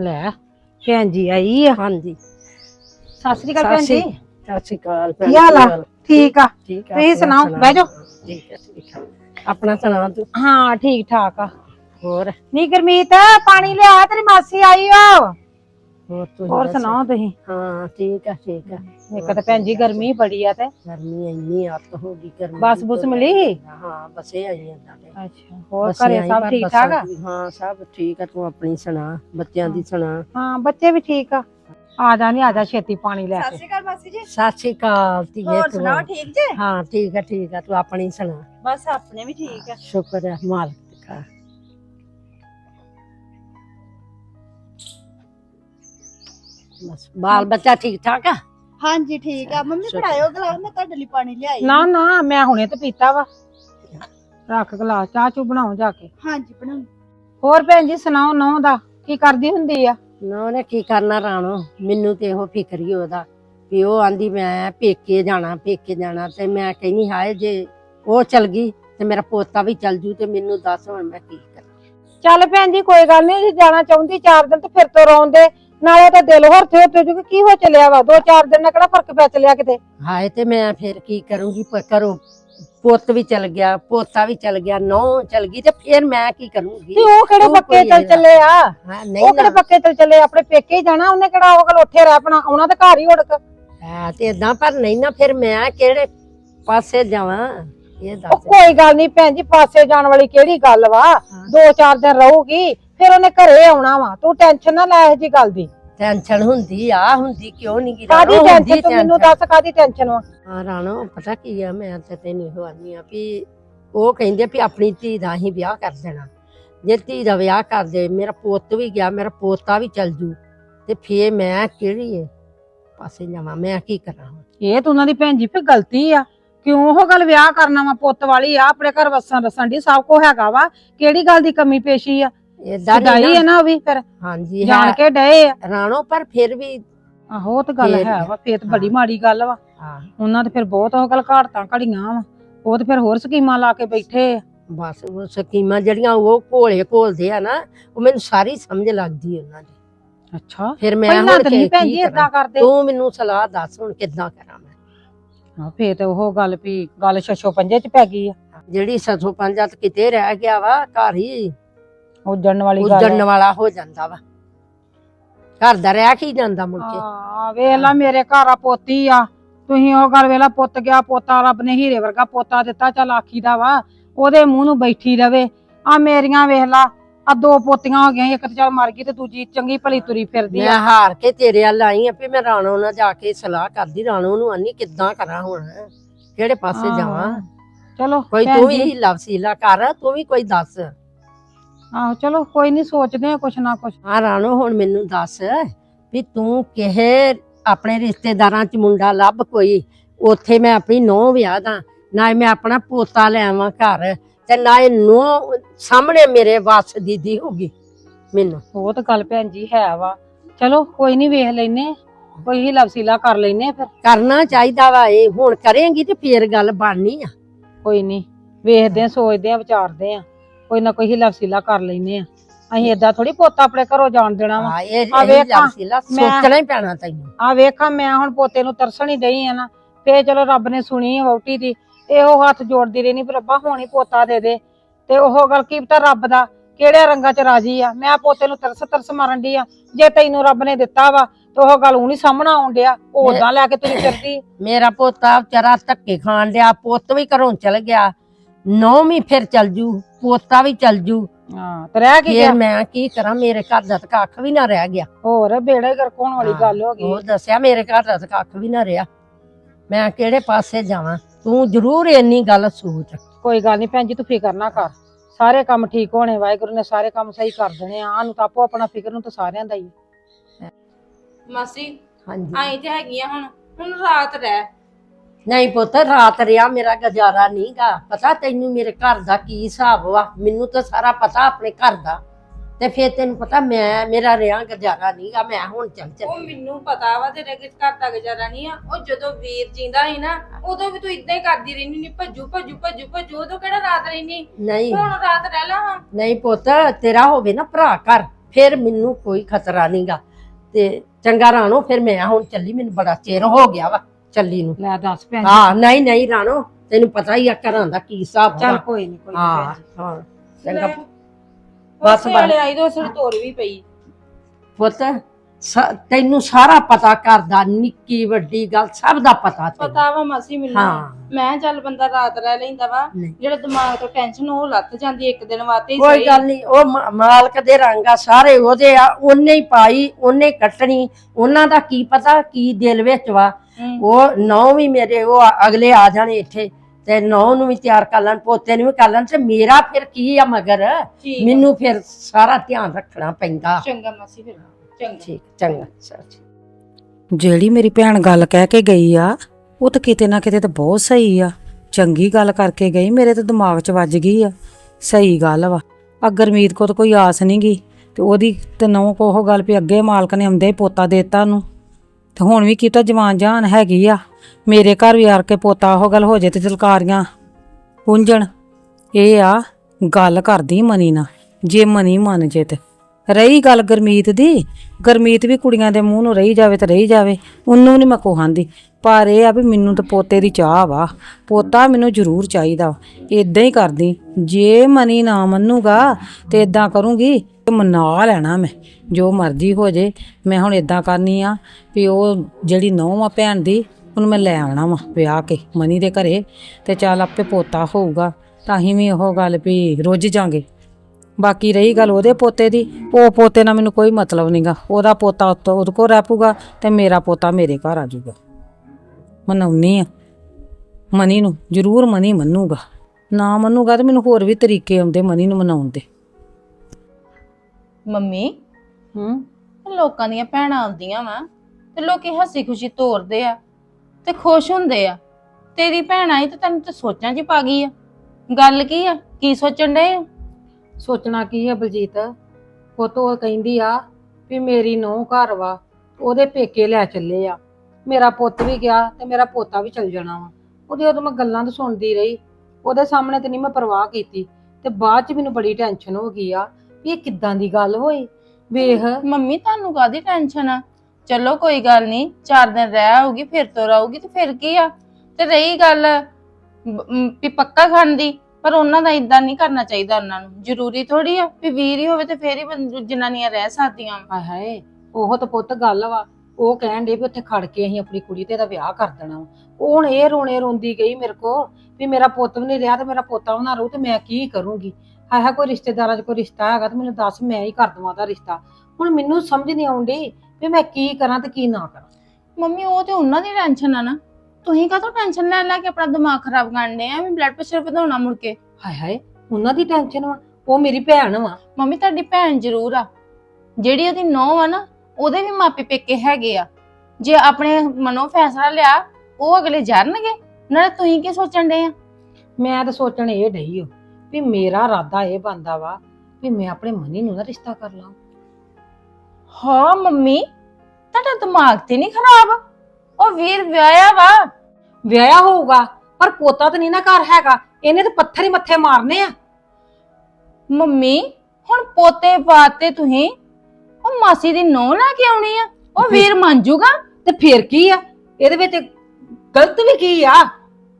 ਲੈ ਭੈਣ ਜੀ ਆਈ ਆ। ਹਾਂਜੀ। ਸਤਿ ਸ੍ਰੀ ਅਕਾਲ ਭੈਣ ਜੀ। ਸਤਿ ਸ਼੍ਰੀ ਅਕਾਲ ਕੀ ਹਾਲ ਆ? ਠੀਕ ਆ? ਠੀਕ ਆ ਤੁਸੀਂ ਆਪਣਾ ਸੁਣਾਓ, ਸੁਣਾ। ਬਹਿ ਜਾਓ। ਠੀਕ ਹੈ ਠੀਕ ਹੈ ਆਪਣਾ ਸੁਣਾ ਤੂੰ? ਹਾਂ ਠੀਕ ਠਾਕ ਆ। ਹੋਰ? ਨੀ ਗੁਰਮੀਤ ਪਾਣੀ ਲਿਆ ਤੇਰੀ ਮਾਸੀ ਆਈ ਆ। ਹੋਰ ਤੂੰ ਹੋਰ ਸੁਣਾਓ ਤੁਸੀਂ? ਹਾਂ ਠੀਕ ਆ ਠੀਕ ਆ। ਇੱਕ ਤਾਂ ਭੈਣ ਜੀ ਗਰਮੀ ਬੜੀ ਆ ਤੇ। ਗਰਮੀ ਇੰਨੀ ਅੱਤ ਹੋ ਗਈ ਗਰਮੀ ਬਸ ਦੀ ਬੁਸ ਤਾਂ- ਮਿਲੀ ਹਾਂ ਬਸੇ ਆਈਆਂ ਨਾਲੇ। ਅੱਛਾ ਹੋਰ ਬੱਸੇ ਘਰੇ ਆਈ ਸਭ ਪਰ ਠੀਕ ਠਾਕ ਆ? ਦੀ- ਹਾਂ ਸਭ ਠੀਕ ਆ ਤੂੰ ਆਪਣੀ ਸੁਣਾ ਬੱਚਿਆਂ ਦੀ ਸੁਣਾ। ਹਾਂ ਬੱਚੇ ਵੀ ਠੀਕ ਆ। ਆ ਜਾ ਨਹੀਂ ਆ ਜਾ ਛੇਤੀ ਪਾਣੀ ਲੈ ਸਤਿ ਕੇ ਸ਼੍ਰੀ ਅਕਾਲ ਮਾਸੀ ਜੀ। ਸਤਿ ਸ਼੍ਰੀ ਅਕਾਲ ਧੀਏ ਹੋਰ ਤੂੰ। ਸੁਣਾਓ ਠੀਕ ਜੇ? ਹਾਂ ਠੀਕ ਆ ਠੀਕ ਆ ਤੂੰ ਆਪਣੀ ਸੁਣਾ। ਬਸ ਆਪਣੇ ਵੀ ਠੀਕ ਆ। ਸ਼ੁਕਰ ਹੈ ਮਾਲਕ ਬਸ ਬਾਲ ਬੱਚਾ ਠੀਕ ਠਾਕ ਆ? ਹਾਂਜੀ ਠੀਕ ਆ। ਮੰਮੀ। ਫੜਾਇਓ ਗਲਾਸ ਮੈਂ ਤੁਹਾਡੇ ਲਈ ਪਾਣੀ ਲਿਆਈ ਨਾ ਨਾ ਮੈਂ ਹੁਣੇ ਤੇ ਪੀਤਾ ਵਾ। ਰੱਖ ਗਲਾਸ ਚਾਹ ਚੂ ਬਣਾਓ ਜਾ ਕੇ। ਹਾਂਜੀ ਬਣਾਉਂ ਹੋਰ ਭੈਣ ਜੀ ਸੁਣਾਓ ਨੌ ਦਾ ਕੀ ਕਰਦੀ ਹੁੰਦੀ ਆ? ਨਾ ਉਹਨੇ ਕੀ ਕਰਨਾ ਰਾਣੋ? ਮੈਨੂੰ ਤੇ ਇਹੋ ਫਿਕਰ ਹੀ ਉਹਦਾ। ਵੀ ਉਹ ਆਂਦੀ ਮੈਂ ਪੇਕੇ ਜਾਣਾ ਪੇਕੇ ਜਾਣਾ ਤੇ ਮੈਂ ਕਹਿੰਨੀ ਹਾਏ ਜੇ ਉਹ ਚਲ ਗਈ ਤੇ ਮੇਰਾ ਪੋਤਾ ਵੀ ਚਲ ਜੂ ਤੇ ਮੈਨੂੰ ਦੱਸ ਹੁਣ ਮੈਂ ਕੀ ਕਰਾਂ। ਚੱਲ ਭੈਣ ਜੀ ਕੋਈ ਗੱਲ ਨਹੀਂ ਜੇ ਜਾਣਾ ਚਾਹੁੰਦੀ ਚਾਰ ਦਿਨ ਤੇ ਫਿਰ ਤੋਂ ਰੋਂਦੇ। ਨਾਲੇ ਤਾਂ ਦਿਲ ਹੋਰ ਥੇ ਤੇ ਜੋ ਕੀ ਹੋ ਚੱਲਿਆ ਵਾ? ਦੋ ਚਾਰ ਦਿਨ ਨਾਲ ਕਿਹੜਾ ਫ਼ਰਕ ਪੈ ਚੱਲਿਆ ਕਿਤੇ? ਹਾਏ ਤੇ ਮੈਂ ਫਿਰ ਕੀ ਕਰੂੰਗੀ? ਪ- ਘਰੋਂ ਪੁੱਤ ਵੀ ਚਲ ਗਿਆ ਪੋਤਾ ਵੀ ਚਲ ਗਿਆ ਨੌ ਚਲ ਗਈ ਤੇ ਫਿਰ ਮੈਂ ਕੀ ਕਰੂੰਗੀ? ਤੇ ਉਹ ਕਿਹੜੇ ਪੱਕੇ ਕੋਈ ਚੱਲ ਇਹਦਾ- ਚੱਲੇ ਆ? ਹਾਂ ਉਹ ਨਹੀਂ ਕਿਹੜੇ ਨਾ। ਪੱਕੇ ਚੱਲ ਚੱਲੇ ਆਪਣੇ ਪੇਕੇ ਹੀ ਜਾਣਾ ਉਹਨੇ ਕਿਹੜਾ ਉਹ ਗੱਲ ਉੱਥੇ ਰਹਿ ਆਪਣਾ ਆਉਣਾ ਤਾਂ ਘਰ ਹੀ ਉੜਕ। ਹੈ ਤੇ ਇਦਾਂ ਪਰ ਨਹੀਂ ਨਾ ਫਿਰ ਮੈਂ ਕਿਹੜੇ ਪਾਸੇ ਜਾਵਾਂ? ਇਹ ਉਹ ਦੱਸ ਕੋਈ ਗੱਲ ਨਹੀਂ ਭੈਣ ਜੀ ਪਾਸੇ ਜਾਣ ਵਾਲੀ ਕਿਹੜੀ ਗੱਲ ਵਾ? ਦੋ ਚਾਰ ਦਿਨ ਰਹੂਗੀ ਫਿਰ ਉਹਨੇ ਘਰੇ ਆਉਣਾ ਵਾ ਤੂੰ ਟੈਨਸ਼ਨ ਨਾ ਲੈ ਇਹ ਜੀ ਗੱਲ ਦੀ। ਟੈਨਸ਼ਨ ਹੁੰਦੀ ਆ ਹੁੰਦੀ ਕਿਉਂ ਨਹੀਂ ਗੀ? ਕਾਦੀ ਟੈਨਸ਼ਨ ਤੂੰ ਮੈਨੂੰ। ਦੱਸ ਕਾਦੀ ਟੈਨਸ਼ਨ ਵਾ? ਹਾਂ ਰਾਣੋ ਪਤਾ ਕੀ ਆ ਮੈਂ ਤੇ ਤੈਨੂੰ ਇਹੋ ਆਨੀ ਆ ਵੀ ਉਹ ਕਹਿੰਦੇ ਵੀ ਆਪਣੀ ਧੀ ਦਾ ਹੀ ਵਿਆਹ ਕਰ ਦੇਣਾ। ਜੇ ਧੀ ਦਾ ਵਿਆਹ ਕਰ ਦੇ ਮੇਰਾ ਪੁੱਤ ਵੀ ਗਿਆ ਮੇਰਾ ਪੋਤਾ ਵੀ ਚਲ ਜੂ ਤੇ ਫੇਰ ਮੈਂ ਕਿਹੜੀ ਏ? ਪਾਸੇ ਜਾਵਾਂ ਮੈਂ ਕੀ ਕਰਾਂ? ਇਹ ਤਾਂ ਉਹਨਾਂ ਦੀ ਭੈਣ ਜੀ ਫੇ ਗਲਤੀ ਆ। ਕਿਉਂ ਉਹ ਗੱਲ ਵਿਆਹ ਕਰਨਾ ਵਾ ਪੁੱਤ ਵਾਲੀ ਆ? ਆਪਣੇ ਘਰ ਵਸਣ ਰਸਣ ਦੀ ਸਭ ਕੋ ਹੈਗਾ ਵਾ। ਕਿਹੜੀ ਗੱਲ ਦੀ ਕਮੀ ਪੇਸ਼ੀ ਆ? ਏਦਾਂ ਸਦਾਈ ਨਾ ਉਹ ਵੀ ਫਿਰ ਹਾਂਜੀ ਜਾਣ ਹੈ ਕੇ ਡਏ ਆ। ਰਾਣੋ ਪਰ ਫਿਰ ਵੀ ਆਹੋ ਉਹ ਤਾਂ ਗੱਲ ਫੇਰ ਹੈ ਵੀ। ਵਾ ਫੇਰ ਤਾਂ ਬੜੀ ਮਾੜੀ ਗੱਲ ਵਾ। ਹਾਂ। ਉਹਨਾਂ ਤੇ ਫਿਰ ਬਹੁਤ ਉਹ ਗੱਲ ਘਾੜਤਾਂ ਘੜੀਆਂ ਵਾ। ਉਹ ਤੇ ਫਿਰ ਹੋਰ ਸਕੀਮਾਂ ਲਾ ਕੇ ਬੈਠੇ ਆ। ਬਸ ਉਹ ਸਕੀਮਾਂ ਜਿਹੜੀਆਂ ਉਹ ਘੋਲੇ ਘੋਲਦੇ ਆ ਨਾ ਉਹ ਮੈਨੂੰ ਸਾਰੀ ਸਮਝ ਲੱਗਦੀ ਉਹਨਾਂ ਦੀ। ਅੱਛਾ। ਫਿਰ ਮੈਂ ਪਹਿਲਾਂ ਹੁਣ ਤਾਂ ਨਹੀਂ ਕੀ ਭੈਣ ਜੀ ਕਰਾਂ? ਇਦਾਂ ਕਰਦੇ। ਤੂੰ ਮੈਨੂੰ ਸਲਾਹ ਦੱਸ ਹੁਣ ਕਿੱਦਾਂ ਕਰਾਂ ਮੈਂ। ਹਾਂ ਫੇਰ ਤੇ ਉਹ ਗੱਲ ਵੀ ਗੱਲ ਛੱਛੋ ਪੰਜੇ ਚ ਪੈ ਗਈ ਆ। ਜਿਹੜੀ ਸੱਸੋ ਪੰਜਾਂ ਤੇ ਕਿਤੇ ਰਹਿ ਗਿਆ ਵਾ ਘਰ ਹੀ ਉਜੜਨ ਵਾਲੀ ਗੱਲ ਉਜੜਨ ਵਾਲਾ ਹੋ ਜਾਂਦਾ ਵਾ। ਘਰ ਦਾ ਰਹਿ ਕੀ ਜਾਂਦਾ ਮੁੜ ਕੇ। ਆ ਵੇਖ ਲਾ ਮੇਰੇ ਘਰ ਆ ਪੋਤੀ ਆ। ਤੁਸੀਂ ਉਹ ਗੱਲ ਵੇਲਾ ਪੁੱਤ ਗਿਆ ਪੋਤਾ ਰੱਬ ਨੇ ਹੀਰੇ ਵਰਗਾ ਪੋਤਾ ਦਿੱਤਾ ਚੱਲ ਆਖੀ ਦਾ ਵਾ। ਉਹਦੇ ਮੂੰਹ ਨੂੰ ਬੈਠੀ ਰਵੇ। ਆ ਮੇਰੀਆਂ ਵੇਖ ਲਾ ਆ ਦੋ ਪੋਤੀਆਂ ਹੋ ਗਈਆਂ ਇੱਕ ਤੇ ਚੱਲ ਮਰ ਗਈ ਤੇ ਦੂਜੀ ਚੰਗੀ ਭਲੀ ਤੁਰੀ ਫਿਰਦੀ ਮੈਂ ਆ ਹਾਰ ਕੇ ਤੇਰੇ ਵੱਲ ਆਈ ਆ ਵੀ ਮੈਂ ਰਾਣੋ ਨਾਲ ਜਾ ਕੇ ਸਲਾਹ ਕਰਦੀ ਰਾਣੋ ਨੂੰ ਆਨੀ ਕਿੱਦਾਂ ਕਰਾਂ ਹੁਣ? ਕਿਹੜੇ ਪਾਸੇ। ਜਾਵਾਂ? ਚਲੋ ਕੋਈ ਤੂੰ ਵੀ ਲਵਸੀਲਾ ਕਰ ਤੂੰ ਵੀ ਕੋਈ ਦੱਸ। ਆਹੋ ਚਲੋ ਕੋਈ ਨਹੀਂ ਸੋਚਦੇ ਆ ਕੁਛ ਨਾ ਕੁਛ। ਹਾਂ ਰਾਣੋ ਹੁਣ ਮੈਨੂੰ ਦੱਸ ਵੀ ਤੂੰ ਕਿਹੇ ਆਪਣੇ ਰਿਸ਼ਤੇਦਾਰਾਂ ਚ ਮੁੰਡਾ ਲੱਭ ਕੋਈ? ਉੱਥੇ ਮੈਂ ਆਪਣੀ ਨੌਂ ਵਿਆਹ ਦਾ ਨਾ ਮੈਂ ਆਪਣਾ ਪੋਤਾ ਲੈ ਆਵਾਂ ਘਰ ਤੇ ਨਾ ਇਹ ਨੌਂ ਸਾਹਮਣੇ ਮੇਰੇ ਵਾਸ ਦੀਦੀ ਹੋਗੀ ਮੈਨੂੰ। ਉਹ ਤਾਂ ਗੱਲ ਭੈਣ ਜੀ ਹੈ ਵਾ। ਚਲੋ ਕੋਈ ਨਹੀਂ ਵੇਖ ਲੈਨੇ ਕੋਈ ਹੀ ਲਵਸੀਲਾ ਕਰ ਲੈਨੇ ਫਿਰ। ਕਰਨਾ ਚਾਹੀਦਾ ਵਾ ਇਹ ਹੁਣ ਕਰੇਂਗੀ ਤੇ ਫੇਰ ਗੱਲ ਬਣਨੀ ਆ। ਕੋਈ ਨਹੀਂ ਵੇਖਦੇ ਆ ਸੋਚਦੇ ਆ ਵਿਚਾਰਦੇ ਆ ਕੋਈ ਨਾ ਕੋਈ ਹੀ ਲਵਸੀਲਾ ਕਰ ਲੈਨੇ ਆ। ਅਸੀਂ ਏਦਾਂ ਥੋੜੀ ਪੋਤਾ ਆਪਣੇ ਘਰੋਂ ਜਾਣ ਦੇਣਾ ਵਾ। ਹਾਂ ਇਹ ਆ ਇਹ ਵੇਖਾਂ, ਲਵਸੀਲਾ ਮੈਂ- ਸੋਚਣਾ ਹੀ ਪੈਣਾ ਤੈਨੂੰ। ਆ ਵੇਖਾਂ ਮੈਂ ਹੁਣ ਪੋਤੇ ਨੂੰ ਤਰਸਣ ਹੀ ਡਈ ਆ ਨਾ। ਫੇ ਚਲੋ ਰੱਬ ਨੇ ਸੁਣੀ ਆ ਵਹੁਟੀ ਦੀ ਉਹ ਹੱਥ ਜੋੜਦੀ ਰਹਿਣੀ ਵੀ ਰੱਬਾ ਹੁਣ ਹੀ ਪੋਤਾ ਦੇ ਦੇ। ਤੇ ਉਹ ਗੱਲ ਕੀ ਪਤਾ ਰੱਬ ਦਾ ਕਿਹੜੇ ਰੰਗਾਂ ਚ ਰਾਜੀ ਆ। ਮੈਂ ਪੋਤੇ ਨੂੰ ਤਰਸ ਤਰਸ ਮਾਰਨ ਡਈ ਆ। ਜੇ ਤੈਨੂੰ ਰੱਬ ਨੇ ਦਿੱਤਾ ਵਾ ਤੇ ਉਹ ਗੱਲ ਉਹ ਨਹੀਂ ਸਾਹਮਣਾ ਆਉਣ ਡਿਆ। ਉਹ ਉਦਾਂ ਲੈ ਕੇ ਤੁਰੀ ਫਿਰਦੀ। ਮੇਰਾ ਪੋਤਾ ਵਿਚਾਰਾ ਧੱਕੇ ਖਾਣ ਡਿਆ ਪੁੱਤ ਵੀ ਘਰੋਂ ਚਲ ਗਿਆ। ਨੌਂ ਵੀ ਫਿਰ ਚਲ ਜੂ ਪੋਤਾ ਵੀ ਚਲ ਜੂ। ਹਾਂ ਤੇ ਰਹਿ ਕੀ ਫੇਰ ਗਿਆ? ਮੈਂ ਕੀ ਕਰਾਂ ਮੇਰੇ ਘਰ ਦਾ ਤਾਂ ਕੱਖ ਵੀ ਨਾ ਰਹਿ ਗਿਆ। ਹੋਰ ਬੇੜਾ ਗਰਕੋਣ ਵਾਲੀ ਗੱਲ ਹੋ ਗਈ। ਉਹ ਦੱਸਿਆ ਮੇਰੇ ਘਰ ਦਾ ਤਾਂ ਕੱਖ ਵੀ ਨਾ ਰਿਹਾ। ਮੈਂ ਕਿਹੜੇ ਪਾਸੇ ਜਾਵਾਂ? ਤੂੰ ਜ਼ਰੂਰ ਇੰਨੀ ਗੱਲ ਸੋਚ। ਕੋਈ ਗੱਲ ਨਹੀਂ ਭੈਣ ਜੀ ਤੂੰ ਫਿਕਰ ਨਾ ਕਰ। ਸਾਰੇ ਕੰਮ ਠੀਕ ਹੋਣੇ ਵਾਹਿਗੁਰੂ ਨੇ ਸਾਰੇ ਕੰਮ ਸਹੀ ਕਰ ਦੇਣੇ ਆ। ਆਨੂੰ ਤਾਂ ਆਪੋ ਆਪਣਾ ਫਿਕਰ ਨੂੰ ਤਾਂ ਸਾਰਿਆਂ ਦਾ ਹੀ ਆ। ਮਾਸੀ ਹਾਂਜੀ। ਆਈ ਤੇ ਹੈਗੀਆਂ ਹੁਣ। ਹੁਣ ਰਾਤ ਰਹਿ। ਨਹੀਂ ਪੁੱਤ ਰਾਤ ਰਿਆ ਮੇਰਾ ਗੁਜ਼ਾਰਾ ਨਹੀਂਗਾ। ਪਤਾ ਤੈਨੂੰ ਮੇਰੇ ਘਰ ਦਾ ਕੀ ਹਿਸਾਬ ਵਾ? ਮੈਨੂੰ ਤਾਂ ਸਾਰਾ ਪਤਾ ਆਪਣੇ ਘਰ ਦਾ। ਤੇ ਫੇਰ ਤੈਨੂੰ ਪਤਾ ਮੈਂ ਮੇਰਾ ਰਿਆ ਗੁਜ਼ਾਰਾ ਨਹੀਂਗਾ ਮੈਂ ਹੁਣ ਚੱਲ ਉਹ ਚੱਲ ਮੈਨੂੰ ਪਤਾ ਵਾ ਤੇਰੇ ਕਿਸ ਘਰ ਦਾ ਗੁਜ਼ਾਰਾ ਨਹੀਂ ਆ। ਉਹ ਜਦੋਂ ਵੀਰ ਜਿੰਦਾ ਸੀ ਨਾ ਉਦੋਂ ਵੀ ਤੂੰ ਇਦਾਂ ਹੀ ਕਰਦੀ ਰਹਿੰਦੀ ਨਹੀਂ ਭੱਜੂ ਭੱਜੂ ਭੱਜੂ ਭੱਜੂ ਉਦੋਂ ਕਿਹੜਾ ਰਾਤ ਰਹਿੰਦੀ? ਨਹੀਂ। ਹੁਣ ਰਾਤ ਰਹਿ ਲਾ ਹਾਂ ਨਹੀਂ ਪੁੱਤ ਤੇਰਾ ਹੋਵੇ ਨਾ ਭਰਾ ਘਰ ਫਿਰ ਮੈਨੂੰ ਕੋਈ ਖਤਰਾ ਨਹੀਂਗਾ। ਤੇ ਚੰਗਾ ਰਾਣੋ ਫਿਰ ਮੈਂ ਹੁਣ ਚੱਲੀ ਮੈਨੂੰ ਬੜਾ ਚਿਰ ਹੋ ਗਿਆ ਵਾ। ਚੱਲੀ ਨੂੰ। ਲੈ ਦੱਸ ਭੈਣ ਜੀ। ਹਾਂ ਨਹੀਂ ਨਹੀਂ ਰਾਣੋ ਤੈਨੂੰ ਪਤਾ ਹੀ ਆ ਘਰਾਂ ਦਾ ਕੀ ਹਿਸਾਬ ਚੱਲ। ਕੋਈ ਨਹੀਂ ਕੋਈ ਹਾਂ ਚੰਗਾ। ਬਸ ਬਸ ਵਾਲੇ ਆਈ ਦੋ ਸਿਰ ਤੋਰ ਵੀ ਪਈ। ਪੁੱਤ ਸ- ਤੈਨੂੰ ਸਾਰਾ ਪਤਾ ਕਰਦਾ ਨਿੱਕੀ ਵੱਡੀ ਗੱਲ ਸਭ ਦਾ ਪਤਾ ਤੈਨੂੰ ਪਤਾ ਵਾ ਮਾਸੀ ਮੈਨੂੰ ਹਾਂ ਮੈਂ ਚੱਲ ਬੰਦਾ ਰਾਤ ਰਹਿ ਲੈਂਦਾ ਵਾ ਨਹੀਂ। ਜਿਹੜਾ ਦਿਮਾਗ ਤੋਂ ਟੈਨਸ਼ਨ ਉਹ ਲੱਥ ਜਾਂਦੀ ਇੱਕ ਦਿਨ ਵਾਸਤੇ ਹੀ ਕੋਈ ਸਹੀ। ਗੱਲ ਨਹੀਂ ਉਹ ਮ- ਮਾਲਕ ਦੇ ਰੰਗ ਆ ਸਾਰੇ ਉਹਦੇ ਆ ਉਹਨੇ ਹੀ ਪਾਈ ਉਹਨੇ ਕੱਟਣੀ ਉਹਨਾਂ ਦਾ ਕੀ ਪਤਾ ਕੀ ਦਿਲ ਵਿੱਚ ਵਾ ਹੂੰ। ਉਹ ਨੌ ਵੀ ਮੇਰੇ ਉਹ ਆ- ਅਗਲੇ ਆ ਜਾਣੇ ਇੱਥੇ ਤੇ ਨੌ ਨੂੰ ਵੀ ਤਿਆਰ ਕਰ ਲੈਣ ਪੋਤੇ ਨੂੰ ਵੀ ਕਰ ਲੈਣ ਤੇ ਮੇਰਾ ਫਿਰ ਕੀ ਆ ਮਗਰ ਠੀਕ ਆ। ਮੈਨੂੰ ਫਿਰ ਸਾਰਾ ਧਿਆਨ ਰੱਖਣਾ ਪੈਂਦਾ ਚੰਗਾ ਮਾਸੀ ਫਿਰ ਠੀਕ ਚੰਗਾ ਸੱਚ ਜਿਹੜੀ ਮੇਰੀ ਭੈਣ ਗੱਲ ਕਹਿ ਕੇ ਗਈ ਆ ਉਹ ਤਾਂ ਕਿਤੇ ਨਾ ਕਿਤੇ ਤਾਂ ਬਹੁਤ ਸਹੀ ਆ। ਚੰਗੀ ਗੱਲ ਕਰਕੇ ਗਈ ਮੇਰੇ ਤਾਂ ਦਿਮਾਗ 'ਚ ਵੱਜ ਗਈ ਆ। ਸਹੀ ਗੱਲ ਵਾ। ਆ ਗੁਰਮੀਤ ਕੋ ਤਾਂ ਕੋਈ ਆਸ ਨਹੀਂ ਗਈ ਤੇ ਉਹਦੀ ਤੇ ਨੌ ਕੋ ਉਹ ਗੱਲ ਵੀ ਅੱਗੇ ਮਾਲਕ ਨੇ ਆਉਂਦੇ ਹੀ ਪੋਤਾ ਦੇਤਾ ਨੂੰ ਤੇ ਹੁਣ ਵੀ ਕੀਤਾ ਜਵਾਨ ਜਾਨ ਹੈਗੀ ਆ। ਮੇਰੇ ਘਰ ਵੀ ਆਰ ਕੇ ਪੋਤਾ ਉਹ ਗੱਲ ਹੋ ਜੇ ਤੇ ਚਲਕਾਰੀਆਂ ਪੁੰਝਣ। ਇਹ ਆ ਗੱਲ ਕਰਦੀ ਮਨੀ ਨਾ ਜੇ ਮਨੀ ਮੰਨ ਜੇ ਤੇ। ਰਹੀ ਗੱਲ ਗਰਮੀਤ ਦੀ। ਗਰਮੀਤ ਵੀ ਕੁੜੀਆਂ ਦੇ ਮੂੰਹ ਨੂੰ ਰਹੀ ਜਾਵੇ ਤੇ ਰਹੀ ਜਾਵੇ। ਉਹਨੂੰ ਨਹੀਂ ਮੈਂ ਕੋਹਾਂਦੀ। ਪਰ ਇਹ ਆ ਵੀ ਮੈਨੂੰ ਤਾਂ ਪੋਤੇ ਦੀ ਚਾਹ ਵਾ। ਪੋਤਾ ਮੈਨੂੰ ਜ਼ਰੂਰ ਚਾਹੀਦਾ ਇਦਾਂ ਹੀ ਕਰਦੀ। ਜੇ ਮਨੀ ਨਾ ਮੰਨੂਗਾ ਤੇ ਇਦਾਂ ਕਰੂੰਗੀ ਤੇ ਮਨਾ ਲੈਣਾ ਮੈਂ। ਜੋ ਮਰਜ਼ੀ ਹੋ ਜੇ, ਮੈਂ ਹੁਣ ਇਦਾਂ ਕਰਨੀ ਆ ਵੀ ਉਹ ਜਿਹੜੀ ਨੌਂ ਆ ਭੈਣ ਦੀ, ਉਹਨੂੰ ਮੈਂ ਲੈ ਆਉਣਾ ਵਾ ਵਿਆਹ ਕੇ ਮਨੀ ਦੇ ਘਰੇ। ਤੇ ਚੱਲ ਆਪੇ ਪੋਤਾ ਹੋਊਗਾ। ਤਾਂ ਅਸੀਂ ਵੀ ਉਹ ਗੱਲ ਵੀ ਰੁੱਝ ਜਾਾਂਗੇ। ਬਾਕੀ ਰਹੀ ਗੱਲ ਉਹਦੇ ਪੋਤੇ ਦੀ ਉਹ ਪੋਤੇ ਨਾਲ ਮੈਨੂੰ ਕੋਈ ਮਤਲਬ ਨਹੀਂਗਾ ਉਹਦਾ ਪੋਤਾ ਉੱਤੋਂ ਉਹਦੇ ਕੋਲ ਰਹਿ ਪੂਗਾ ਤੇ ਮੇਰਾ ਪੋਤਾ ਮੇਰੇ ਘਰ ਆ ਜਾਊਗਾ। ਮਨਾਉਣੀ ਆ। ਮਨੀ ਨੂੰ ਜ਼ਰੂਰ ਮਨੀ ਮੰਨੂਗਾ। ਨਾ ਮੰਨੂਗਾ ਤੇ ਮੈਨੂੰ ਹੋਰ ਵੀ ਤਰੀਕੇ ਆਉਂਦੇ ਮਨੀ ਨੂੰ ਮਨਾਉਣ ਦੇ। ਮੰਮੀ? ਹੂੰ? ਲੋਕਾਂ ਦੀਆਂ ਭੈਣਾਂ ਆਉਂਦੀਆਂ ਵਾ ਤੇ ਲੋਕੀ ਹੱਸੀ ਖੁਸ਼ੀ ਤੋਰਦੇ ਆ ਤੇ ਖੁਸ਼ ਹੁੰਦੇ ਆ। ਤੇਰੀ ਭੈਣ ਆਈ ਤੇ ਤੈਨੂੰ ਤੇ ਸੋਚਾਂ 'ਚ ਪਾ ਗਈ ਆ। ਗੱਲ ਕੀ ਆ? ਕੀ ਸੋਚਣ ਡਏ ਆ? ਸੋਚਣਾ ਕੀ ਹੈ ਬਲਜੀਤ? ਪੁੱਤ ਉਹ ਕਹਿੰਦੀ ਆ ਵੀ ਮੇਰੀ ਨੂੰਹ ਘਰ ਵਾ ਉਹਦੇ ਪੇਕੇ ਲੈ ਚੱਲੇ ਆ। ਮੇਰਾ ਪੁੱਤ ਵੀ ਗਿਆ ਤੇ ਮੇਰਾ ਪੋਤਾ ਵੀ ਚੱਲ ਜਾਣਾ ਵਾ। ਉਹਦੀ ਉਦੋਂ ਮੈਂ ਗੱਲਾਂ ਤਾਂ ਸੁਣਦੀ ਰਹੀ। ਉਹਦੇ ਸਾਹਮਣੇ ਤੇ ਨਹੀਂ ਮੈਂ ਪਰਵਾਹ ਕੀਤੀ ਤੇ ਬਾਅਦ ਚ ਮੈਨੂੰ ਬੜੀ ਟੈਨਸ਼ਨ ਹੋ ਗਈ ਆ ਵੀ ਇਹ ਕਿੱਦਾਂ ਦੀ ਗੱਲ ਹੋਈ? ਵੇਖ। ਮੰਮੀ ਤੁਹਾਨੂੰ ਕਾਦੀ ਟੈਨਸ਼ਨ ਆ? ਚਲੋ ਕੋਈ ਗੱਲ ਨਹੀਂ ਚਾਰ ਦਿਨ ਰਹਿ ਆਊਗੀ ਫਿਰ ਤੋਂ ਰਹੂਗੀ ਤੇ ਫਿਰ ਕੀ ਆ? ਤੇ ਰਹੀ ਗੱਲ ਬ- ਮ, ਵੀ ਪੱਕਾ ਖਾਣ ਦੀ ਪਰ ਉਹਨਾਂ ਦਾ ਇਦਾਂ ਨਹੀਂ ਕਰਨਾ ਚਾਹੀਦਾ ਉਹਨਾਂ ਨੂੰ। ਜ਼ਰੂਰੀ ਥੋੜੀ ਆ ਵੀ ਵੀਰ ਹੀ ਹੋਵੇ ਤੇ ਫੇਰ ਹੀ ਬੰਦ- ਜਨਾਨੀਆਂ ਰਹਿ ਸਕਦੀਆਂ ਹਾਏ ਹਾਏ ਉਹ ਤਾਂ ਪੁੱਤ ਗੱਲ ਵਾ। ਉਹ ਕਹਿਣ ਦੇ ਵੀ ਉੱਥੇ ਖੜ ਕੇ ਅਸੀਂ ਆਪਣੀ ਕੁੜੀ ਤੇ ਦਾ ਵਿਆਹ ਕਰ ਦੇਣਾ ਵਾ। ਉਹ ਹੁਣ ਇਹ ਰੋਣੇ ਰੋਂਦੀ ਗਈ ਮੇਰੇ ਕੋ ਵੀ ਮੇਰਾ ਪੁੱਤ ਵੀ ਨਹੀਂ ਰਿਹਾ ਤੇ ਮੇਰਾ ਪੋਤਾ ਵੀ ਨਾ ਰਹੂ ਤੇ ਮੈਂ ਕੀ ਕਰੂੰਗੀ। ਹਾਏ ਹਾਏ ਕੋਈ ਰਿਸ਼ਤੇਦਾਰਾਂ 'ਚ ਕੋਈ ਰਿਸ਼ਤਾ ਹੈਗਾ ਤੇ ਮੈਨੂੰ ਦੱਸ ਮੈਂ ਹੀ ਕਰ ਦਵਾਂ ਦਾ ਰਿਸ਼ਤਾ। ਹੁਣ ਮੈਨੂੰ ਸਮਝ ਨਹੀਂ ਆਉਂਦੀ ਵੀ ਮੈਂ ਕੀ ਕਰਾਂ ਤੇ ਕੀ ਨਾ ਕਰਾਂ। ਮੰਮੀ ਉਹ ਤੇ ਉਹਨਾਂ ਦੀ ਟੈਨਸ਼ਨ ਆ ਨਾ। ਤੁਸੀਂ ਕਾਹਤੋਂ ਟੈਨਸ਼ਨ ਲੈ ਲੈ ਕੇ ਆਪਣਾ ਦਿਮਾਗ ਖਰਾਬ ਕਰਨੇ ਆ? ਵੀ ਬਲੱਡ ਪ੍ਰੈਸ਼ਰ ਵਧਾਉਣਾ ਮੁੜ ਕੇ। ਹਾਏ ਹਾਏ ਉਹਨਾਂ ਦੀ ਟੈਨਸ਼ਨ ਵਾ ਉਹ ਮੇਰੀ ਭੈਣ ਵਾ। ਮੰਮੀ ਤੁਹਾਡੀ ਭੈਣ ਜ਼ਰੂਰ ਆ। ਜਿਹੜੀ ਉਹਦੀ ਨੌਂ ਆ ਨਾ ਉਹਦੇ ਵੀ ਮਾਪੇ ਪੇਕੇ ਹੈਗੇ ਆ। ਜੇ ਆਪਣੇ ਮਨੋਂ ਫੈਸਲਾ ਲਿਆ ਉਹ ਅਗਲੇ ਜਾਣਗੇ ਨਾਲੇ ਤੁਸੀਂ ਕੀ ਸੋਚਣ ਦੇ ਆ? ਮੈਂ ਤਾਂ ਸੋਚਣ ਇਹ ਡਈ ਓ ਵੀ ਮੇਰਾ ਇਰਾਦਾ ਇਹ ਬੰਦਾ ਵਾ ਵੀ ਮੈਂ ਆਪਣੇ ਮਨੀ ਨੂੰ ਨਾ ਰਿਸ਼ਤਾ ਕਰ ਲਾਂ। ਹਾਂ ਮੰਮੀ ਤੁਹਾਡਾ ਦਿਮਾਗ ਤੇ ਨਹੀਂ ਖਰਾਬ? ਉਹ ਵੀਰ ਵਿਆਹਿਆ ਵਾ। ਵਿਆਹਿਆ ਹੋਊਗਾ ਪਰ ਪੋਤਾ ਤਾਂ ਨਹੀਂ ਨਾ ਘਰ ਹੈਗਾ ਇਹਨੇ ਤਾਂ ਪੱਥਰ ਹੀ ਮੱਥੇ ਮਾਰਨੇ ਆ। ਮੰਮੀ ਹੁਣ ਪੋਤੇ ਪਾਤੇ ਤੁਸੀਂ ਉਹ ਮਾਸੀ ਦੀ ਨੌਂ ਲੈ ਕੇ ਆਉਣੀ ਆ। ਉਹ ਵੀਰ ਮੰਨ ਜੂਗਾ। ਤੇ ਫੇਰ ਕੀ ਆ? ਇਹਦੇ ਵਿੱਚ ਗਲਤ ਵੀ ਕੀ ਆ?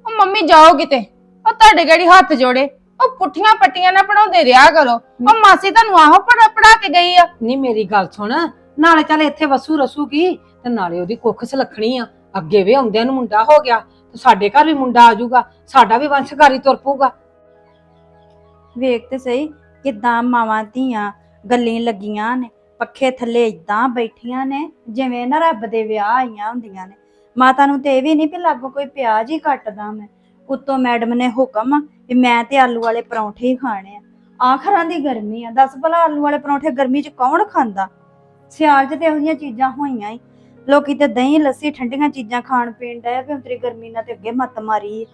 ਉਹ ਮੰਮੀ ਜਾਓ ਕਿਤੇ। ਉਹ ਤੁਹਾਡੇ ਗੜੀ ਹੱਥ ਜੋੜੇ? ਉਹ ਪੁੱਠੀਆਂ ਪੱਟੀਆਂ ਨਾ ਪੜਾਉਂਦੇ ਰਿਹਾ ਕਰੋ। ਉਹ ਮਾਸੀ ਤੁਹਾਨੂੰ ਆਹੋ ਪੜਾ ਪੜਾ ਕੇ ਗਈ ਆ। ਨਹੀਂ ਮੇਰੀ ਗੱਲ ਸੁਣ। ਨਾਲੇ ਚੱਲ ਇੱਥੇ ਵਸੂ ਰਸੂਗੀ ਤੇ ਨਾਲੇ ਉਹਦੀ ਕੁੱਖ ਸਲਖਣੀ ਆ। ਅੱਗੇ ਵੀ ਆਉਂਦਿਆਂ ਨੂੰ ਮੁੰਡਾ ਹੋ ਗਿਆ, ਤੇ ਸਾਡੇ ਘਰ ਵੀ ਮੁੰਡਾ ਆ ਜਾਊਗਾ, ਸਾਡਾ ਵੀ ਵੰਸ਼ਕਾਰੀ ਤੁਰ ਪਊਗਾ। ਵੇਖ ਤੇ ਸਹੀ, ਕਿਦਾਂ ਮਾਵਾਂ ਧੀਆਂ ਗੱਲਾਂ ਲੱਗੀਆਂ ਨੇ, ਪੱਖੇ ਥੱਲੇ ਇਦਾਂ ਬੈਠੀਆਂ ਨੇ, ਜਿਵੇਂ ਨਾ ਰੱਬ ਦੇ ਵਿਆਹ ਆਈਆਂ ਹੁੰਦੀਆਂ ਨੇ। ਮਾਤਾ ਨੂੰ ਤੇ ਇਹ ਵੀ ਨਹੀਂ ਵੀ ਲਾਗੋ ਕੋਈ ਪਿਆਜ਼ ਹੀ ਕੱਟਦਾ ਮੈਂ। ਉੱਤੋਂ ਮੈਡਮ ਨੇ ਹੁਕਮ ਵੀ ਮੈਂ ਤੇ ਆਲੂ ਵਾਲੇ ਪਰੌਂਠੇ ਹੀ ਖਾਣੇ ਆ। ਆਖਰਾਂ ਦੀ ਗਰਮੀ ਆ, ਦੱਸ ਭਲਾ ਆਲੂ ਵਾਲੇ ਪਰੌਂਠੇ ਗਰਮੀ 'ਚ ਕੌਣ ਖਾਂਦਾ? ਸਿਆਲ 'ਚ ਤੇ ਇਹੋ ਜਿਹੀਆਂ ਚੀਜ਼ਾਂ ਹੋਈਆਂ ਹੀ। ਲੋਕੀ ਤੇ ਦਹੀਂ, ਲੱਸੀ, ਠੰਡੀਆਂ ਚੀਜ਼ਾਂ ਖਾਣ ਪੀਣ ਦਾ ਵੀ ਉਤਰੀ ਗਰਮੀ ਨਾਲ ਤੇ ਅੱਗੇ ਮੱਤ ਮਾਰੀ